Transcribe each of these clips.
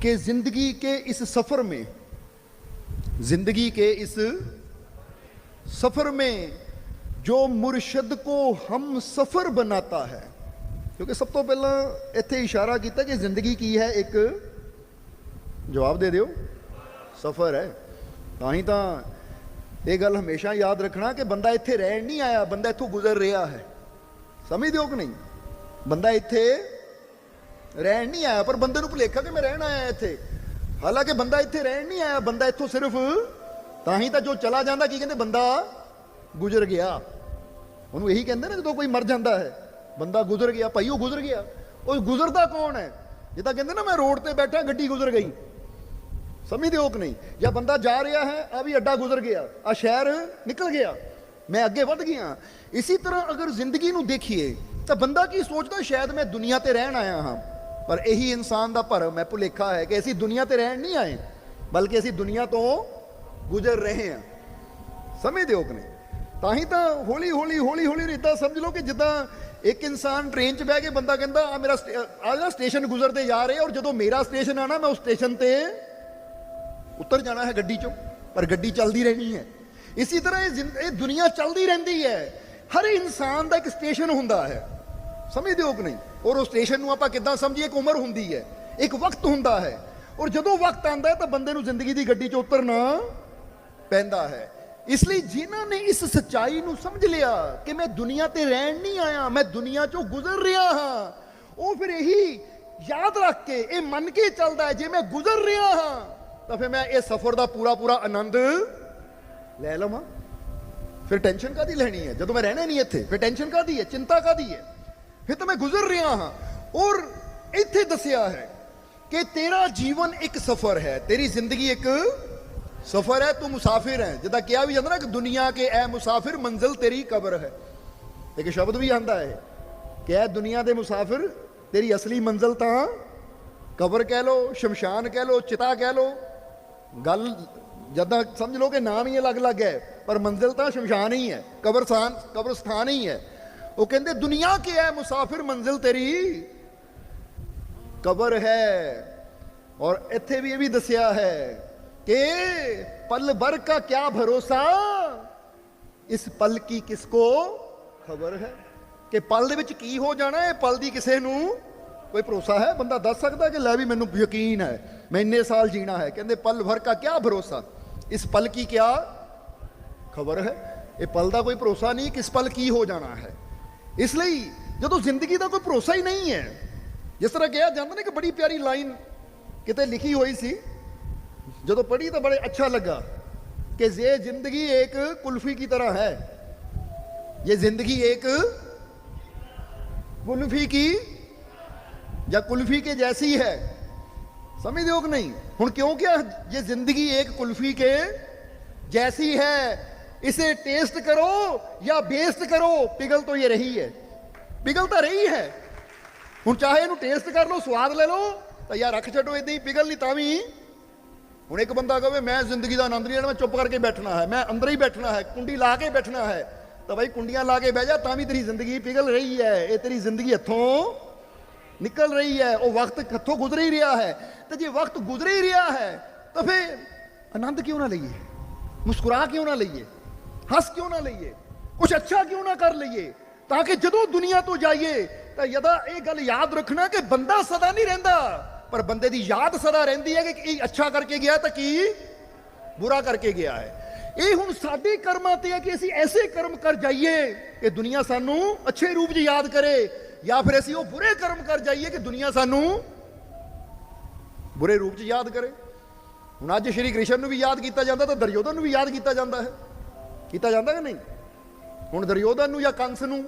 कि जिंदगी के इस सफर में जिंदगी के इस सफर में जो मुर्शद को हम सफर बनाता है ਕਿਉਂਕਿ ਸਭ ਤੋਂ ਪਹਿਲਾਂ ਇੱਥੇ ਇਸ਼ਾਰਾ ਕੀਤਾ ਕਿ ਜ਼ਿੰਦਗੀ ਕੀ ਹੈ ਇੱਕ ਜਵਾਬ ਦੇ ਦਿਓ ਸਫਰ ਹੈ ਤਾਂ ਹੀ ਤਾਂ ਇਹ ਗੱਲ ਹਮੇਸ਼ਾ ਯਾਦ ਰੱਖਣਾ ਕਿ ਬੰਦਾ ਇੱਥੇ ਰਹਿਣ ਨਹੀਂ ਆਇਆ ਬੰਦਾ ਇੱਥੋਂ ਗੁਜ਼ਰ ਰਿਹਾ ਹੈ ਸਮਝਦੇ ਹੋ ਕਿ ਨਹੀਂ ਬੰਦਾ ਇੱਥੇ ਰਹਿਣ ਨਹੀਂ ਆਇਆ, ਪਰ ਬੰਦੇ ਨੂੰ ਭੁਲੇਖਾ ਕਿ ਮੈਂ ਰਹਿਣ ਆਇਆ ਇੱਥੇ। ਹਾਲਾਂਕਿ ਬੰਦਾ ਇੱਥੇ ਰਹਿਣ ਨਹੀਂ ਆਇਆ, ਬੰਦਾ ਇੱਥੋਂ ਸਿਰਫ ਤਾਂ ਹੀ ਤਾਂ ਜੋ ਚਲਾ ਜਾਂਦਾ, ਕੀ ਕਹਿੰਦੇ, ਬੰਦਾ ਗੁਜ਼ਰ ਗਿਆ। ਉਹਨੂੰ ਇਹੀ ਕਹਿੰਦੇ ਨਾ, ਜਦੋਂ ਕੋਈ ਮਰ ਜਾਂਦਾ ਹੈ, ਬੰਦਾ ਗੁਜ਼ਰ ਗਿਆ, ਭਾਈ ਉਹ ਗੁਜ਼ਰ ਗਿਆ। ਉਹ ਗੁਜ਼ਰਦਾ ਕੌਣ ਹੈ? ਜਿੱਦਾਂ ਕਹਿੰਦੇ ਨਾ, ਮੈਂ ਰੋਡ ਤੇ ਬੈਠਾ, ਗੱਡੀ ਗੁਜ਼ਰ ਗਈ। ਸਮਝਦੇ ਹੋ ਕਿ ਨਹੀਂ? ਜਾਂ ਬੰਦਾ ਜਾ ਰਿਹਾ ਹੈ, ਆ ਵੀ ਅੱਡਾ ਗੁਜ਼ਰ ਗਿਆ, ਆ ਸ਼ਹਿਰ ਨਿਕਲ ਗਿਆ, ਮੈਂ ਅੱਗੇ ਵੱਧ ਗਿਆ। ਇਸੇ ਤਰ੍ਹਾਂ ਅਗਰ ਜ਼ਿੰਦਗੀ ਨੂੰ ਦੇਖੀਏ, ਤਾਂ ਬੰਦਾ ਕੀ ਸੋਚਦਾ, ਸ਼ਾਇਦ ਮੈਂ ਦੁਨੀਆ ਤੇ ਰਹਿਣ ਆਇਆ ਹਾਂ। ਪਰ ਇਹੀ ਇਨਸਾਨ ਦਾ ਭਰਮ ਹੈ, ਭੁਲੇਖਾ ਹੈ ਕਿ ਅਸੀਂ ਦੁਨੀਆ ਤੇ ਰਹਿਣ ਨਹੀਂ ਆਏ, ਬਲਕਿ ਅਸੀਂ ਦੁਨੀਆ ਤੋਂ ਗੁਜ਼ਰ ਰਹੇ ਹਾਂ। ਸਮਝਦੇ ਹੋ ਕਿ ਨਹੀਂ। ਤਾਂ ਹੀ ਤਾਂ ਹੌਲੀ ਹੌਲੀ ਹੌਲੀ ਹੌਲੀ ਰੀਤਾ ਸਮਝ ਲਓ ਕਿ ਜਿੱਦਾਂ ਇੱਕ ਇਨਸਾਨ ਟ੍ਰੇਨ 'ਚ ਬਹਿ ਕੇ ਬੰਦਾ ਕਹਿੰਦਾ ਆ ਮੇਰਾ ਸਟੇ- ਆ ਜਿਹੜਾ ਸਟੇਸ਼ਨ ਗੁਜ਼ਰਦੇ ਜਾ ਰਹੇ ਔਰ ਜਦੋਂ ਮੇਰਾ ਸਟੇਸ਼ਨ ਆਣਾ ਮੈਂ ਉਸ ਸਟੇਸ਼ਨ ਤੇ ਉਤਰ ਜਾਣਾ ਹੈ ਗੱਡੀ 'ਚੋਂ, ਪਰ ਗੱਡੀ ਚੱਲਦੀ ਰਹਿਣੀ ਹੈ। ਇਸੇ ਤਰ੍ਹਾਂ ਇਹ ਜ਼ਿੰਦ- ਇਹ ਦੁਨੀਆ ਚੱਲਦੀ ਰਹਿੰਦੀ ਹੈ। ਹਰ ਇਨਸਾਨ ਦਾ ਇੱਕ ਸਟੇਸ਼ਨ ਹੁੰਦਾ ਹੈ। ਸਮਝਦੇ ਹੋ ਕਿ ਨਹੀਂ? ਔਰ ਉਹ ਸਟੇਸ਼ਨ ਨੂੰ ਆਪਾਂ ਕਿੱਦਾਂ ਸਮਝੀਏ ਇੱਕ ਉਮਰ ਹੁੰਦੀ ਹੈ, ਇੱਕ ਵਕਤ ਹੁੰਦਾ ਹੈ। ਔਰ ਜਦੋਂ ਵਕਤ ਆਂਦਾ ਹੈ ਤਾਂ ਬੰਦੇ ਨੂੰ ਜ਼ਿੰਦਗੀ ਦੀ ਗੱਡੀ 'ਚ ਉਤਰਨਾ ਪੈਂਦਾ ਹੈ। ਇਸ ਲਈ ਜਿਨ੍ਹਾਂ ਨੇ ਇਸ ਸਚਾਈ ਨੂੰ ਸਮਝ ਲਿਆ ਕਿ ਮੈਂ ਦੁਨੀਆ ਤੇ ਰਹਿਣ ਨਹੀਂ ਆਇਆ, ਮੈਂ ਦੁਨੀਆ 'ਚੋਂ ਗੁਜ਼ਰ ਰਿਹਾ ਹਾਂ, ਉਹ ਫਿਰ ਇਹੀ ਯਾਦ ਰੱਖ ਕੇ, ਇਹ ਮੰਨ ਕੇ ਚੱਲਦਾ ਹੈ, ਜੇ ਮੈਂ ਗੁਜ਼ਰ ਰਿਹਾ ਹਾਂ, ਤਾਂ ਫਿਰ ਮੈਂ ਇਹ ਸਫ਼ਰ ਦਾ ਪੂਰਾ ਪੂਰਾ ਆਨੰਦ ਲੈ ਲਵਾਂ। ਫਿਰ ਟੈਨਸ਼ਨ ਕਾਦੀ ਲੈਣੀ ਹੈ? ਜਦੋਂ ਮੈਂ ਰਹਿਣਾ ਨਹੀਂ ਇੱਥੇ, ਫਿਰ ਟੈਨਸ਼ਨ ਕਾਦੀ ਹੈ? ਚਿੰਤਾ ਕਾਦੀ ਹੈ? ਫਿਰ ਤਾਂ ਮੈਂ ਗੁਜ਼ਰ ਰਿਹਾ ਹਾਂ। ਔਰ ਇੱਥੇ ਦੱਸਿਆ ਹੈ ਕਿ ਤੇਰਾ ਜੀਵਨ ਇੱਕ ਸਫ਼ਰ ਹੈ। ਤੇਰੀ ਜ਼ਿੰਦਗੀ ਇੱਕ ਸਫ਼ਰ ਹੈ। ਤੂੰ ਮੁਸਾਫਿਰ ਹੈ। ਜਿੱਦਾਂ ਕਿਹਾ ਵੀ ਜਾਂਦਾ ਨਾ ਕਿ ਦੁਨੀਆ ਕੇ ਐ ਮੁਸਾਫਿਰ ਮੰਜ਼ਿਲ ਤੇਰੀ ਕਬਰ ਹੈ। ਇੱਕ ਸ਼ਬਦ ਵੀ ਆਂਦਾ ਹੈ ਕਿ ਐ ਦੁਨੀਆ ਦੇ ਮੁਸਾਫਿਰ ਤੇਰੀ ਅਸਲੀ ਮੰਜ਼ਿਲ ਤਾਂ ਕਬਰ ਕਹਿ ਲੋ ਸ਼ਮਸ਼ਾਨ ਕਹਿ ਲੋ ਚਿਤਾ ਕਹਿ ਲੋ ਗੱਲ ਜਦਾਂ ਸਮਝ ਲਓ ਕਿ ਨਾਮ ਹੀ ਅਲੱਗ-ਅਲੱਗ ਹੈ, ਪਰ ਮੰਜ਼ਿਲ ਤਾਂ ਸ਼ਮਸ਼ਾਨ ਹੀ ਹੈ। ਕਬਰਸਥਾਨ ਕਬਰਸਥਾਨ ਹੀ ਹੈ। ਉਹ ਕਹਿੰਦੇ, ਦੁਨੀਆ ਕੀ ਹੈ ਮੁਸਾਫਿਰ, ਮੰਜ਼ਿਲ ਤੇਰੀ? ਕਬਰ ਹੈ। ਔਰ ਇੱਥੇ ਵੀ ਇਹ ਵੀ ਦੱਸਿਆ ਹੈ ਕਿ ਪਲ ਭਰ ਕਾ ਕੀ ਭਰੋਸਾ? ਇਸ ਪਲ ਕੀ ਕਿਸ ਕੋ ਖਬਰ ਹੈ? ਕਿ ਪਲ ਦੇ ਵਿੱਚ ਕੀ ਹੋ ਜਾਣਾ ਇਹ ਪਲ ਦੀ ਕਿਸੇ ਨੂੰ ਕੋਈ ਭਰੋਸਾ ਹੈ? ਬੰਦਾ ਦੱਸ ਸਕਦਾ ਕਿ ਲੈ ਵੀ ਮੈਨੂੰ ਯਕੀਨ ਹੈ, ਮੈਂ ਇੰਨੇ ਸਾਲ ਜੀਣਾ ਹੈ। ਕਹਿੰਦੇ, ਪਲ ਭਰ ਕਾ ਕੀ ਭਰੋਸਾ? ਇਸ ਪਲ ਕੀ ਕੀ ਖਬਰ ਹੈ? ਇਹ ਪਲ ਦਾ ਕੋਈ ਭਰੋਸਾ ਨਹੀਂ ਕਿਸ ਪਲ ਕੀ ਹੋ ਜਾਣਾ ਹੈ? ਇਸ ਲਈ ਜਦੋਂ ਜ਼ਿੰਦਗੀ ਦਾ ਕੋਈ ਭਰੋਸਾ ਹੀ ਨਹੀਂ ਹੈ ਜਿਸ ਤਰ੍ਹਾਂ ਕਿਹਾ ਜਾਂਦਾ ਨਾ ਕਿ ਬੜੀ ਪਿਆਰੀ ਲਾਈਨ ਕਿਤੇ ਲਿਖੀ ਹੋਈ ਸੀ ਜਦੋਂ ਪੜ੍ਹੀ ਤਾਂ ਬੜੇ ਅੱਛਾ ਲੱਗਾ कि ये जिंदगी एक कुल्फी की तरह है ये जिंदगी एक कुल्फी की या कुल्फी के जैसी है समझ हो कि नहीं हूं क्यों क्या ये जिंदगी एक कुल्फी के जैसी है इसे टेस्ट करो या बेस्ट करो पिघल तो ये रही है पिघल तो रही है ਹੁਣ ਚਾਹੇ ਇਹਨੂੰ ਟੇਸਟ ਕਰ ਲਓ ਸਵਾਦ ਲੈ ਲਓ ਤਾਂ ਯਾਰ ਰੱਖ ਛੱਡੋ ਇਦਾਂ ਹੀ ਪਿਘਲ ਨਹੀਂ ਤਾਂ ਵੀ ਹੁਣ ਇੱਕ ਬੰਦਾ ਕਹੇ ਮੈਂ ਜ਼ਿੰਦਗੀ ਦਾ ਆਨੰਦ ਨਹੀਂ ਲੈਣਾ ਮੈਂ ਚੁੱਪ ਕਰਕੇ ਬੈਠਣਾ ਹੈ ਮੈਂ ਅੰਦਰ ਹੀ ਬੈਠਣਾ ਹੈ ਕੁੰਡੀ ਲਾ ਕੇ ਬੈਠਣਾ ਹੈ ਤਾਂ ਬਾਈ ਕੁੰਡੀਆਂ ਲਾ ਕੇ ਬਹਿ ਜਾ ਤਾਂ ਵੀ ਤੇਰੀ ਜ਼ਿੰਦਗੀ ਪਿਘਲ ਰਹੀ ਹੈ ਇਹ ਤੇਰੀ ਜ਼ਿੰਦਗੀ ਇੱਥੋਂ ਨਿਕਲ ਰਹੀ ਹੈ ਉਹ ਵਕਤ ਕਿੱਥੋਂ ਗੁਜ਼ਰ ਹੀ ਰਿਹਾ ਹੈ ਤੇ ਜੇ ਵਕਤ ਗੁਜ਼ਰ ਹੀ ਰਿਹਾ ਹੈ ਤਾਂ ਫਿਰ ਆਨੰਦ ਕਿਉਂ ਨਾ ਲਈਏ ਮੁਸਕਰਾ ਕਿਉਂ ਨਾ ਲਈਏ ਹੱਸ ਕਿਉਂ ਨਾ ਲਈਏ? ਕੁਝ ਅੱਛਾ ਕਿਉਂ ਨਾ ਕਰ ਲਈਏ? ਤਾਂ ਕਿ ਜਦੋਂ ਦੁਨੀਆ ਤੋਂ ਜਾਈਏ, ਤਾਂ ਯਦਾ ਇਹ ਗੱਲ ਯਾਦ ਰੱਖਣਾ ਕਿ ਬੰਦਾ ਸਦਾ ਨਹੀਂ ਰਹਿੰਦਾ। ਪਰ ਬੰਦੇ ਦੀ ਯਾਦ ਸਦਾ ਰਹਿੰਦੀ ਹੈ ਕਿ ਕੀ ਅੱਛਾ ਕਰਕੇ ਗਿਆ ਤਾਂ ਕੀ? ਬੁਰਾ ਕਰਕੇ ਗਿਆ ਹੈ। ਇਹ ਹੁਣ ਸਾਡੇ ਕਰਮਾਂ ਤੇ ਹੈ ਕਿ ਅਸੀਂ ਐਸੇ ਕਰਮ ਕਰ ਜਾਈਏ ਕਿ ਦੁਨੀਆ ਸਾਨੂੰ ਅੱਛੇ ਰੂਪ 'ਚ ਯਾਦ ਕਰੇ, ਜਾਂ ਫਿਰ ਅਸੀਂ ਉਹ ਬੁਰੇ ਕਰਮ ਕਰ ਜਾਈਏ ਕਿ ਦੁਨੀਆ ਸਾਨੂੰ ਬੁਰੇ ਰੂਪ 'ਚ ਯਾਦ ਕਰੇ। ਹੁਣ ਅੱਜ ਸ਼੍ਰੀ ਕ੍ਰਿਸ਼ਨ ਨੂੰ ਵੀ ਯਾਦ ਕੀਤਾ ਜਾਂਦਾ ਤਾਂ ਦੁਰਯੋਧਨ ਨੂੰ ਵੀ ਯਾਦ ਕੀਤਾ ਜਾਂਦਾ ਹੈ। ਕੀਤਾ ਜਾਂਦਾ ਕਿ ਨਹੀਂ? ਹੁਣ ਦੁਰਯੋਧਨ ਨੂੰ ਜਾਂ ਕੰਸ ਨੂੰ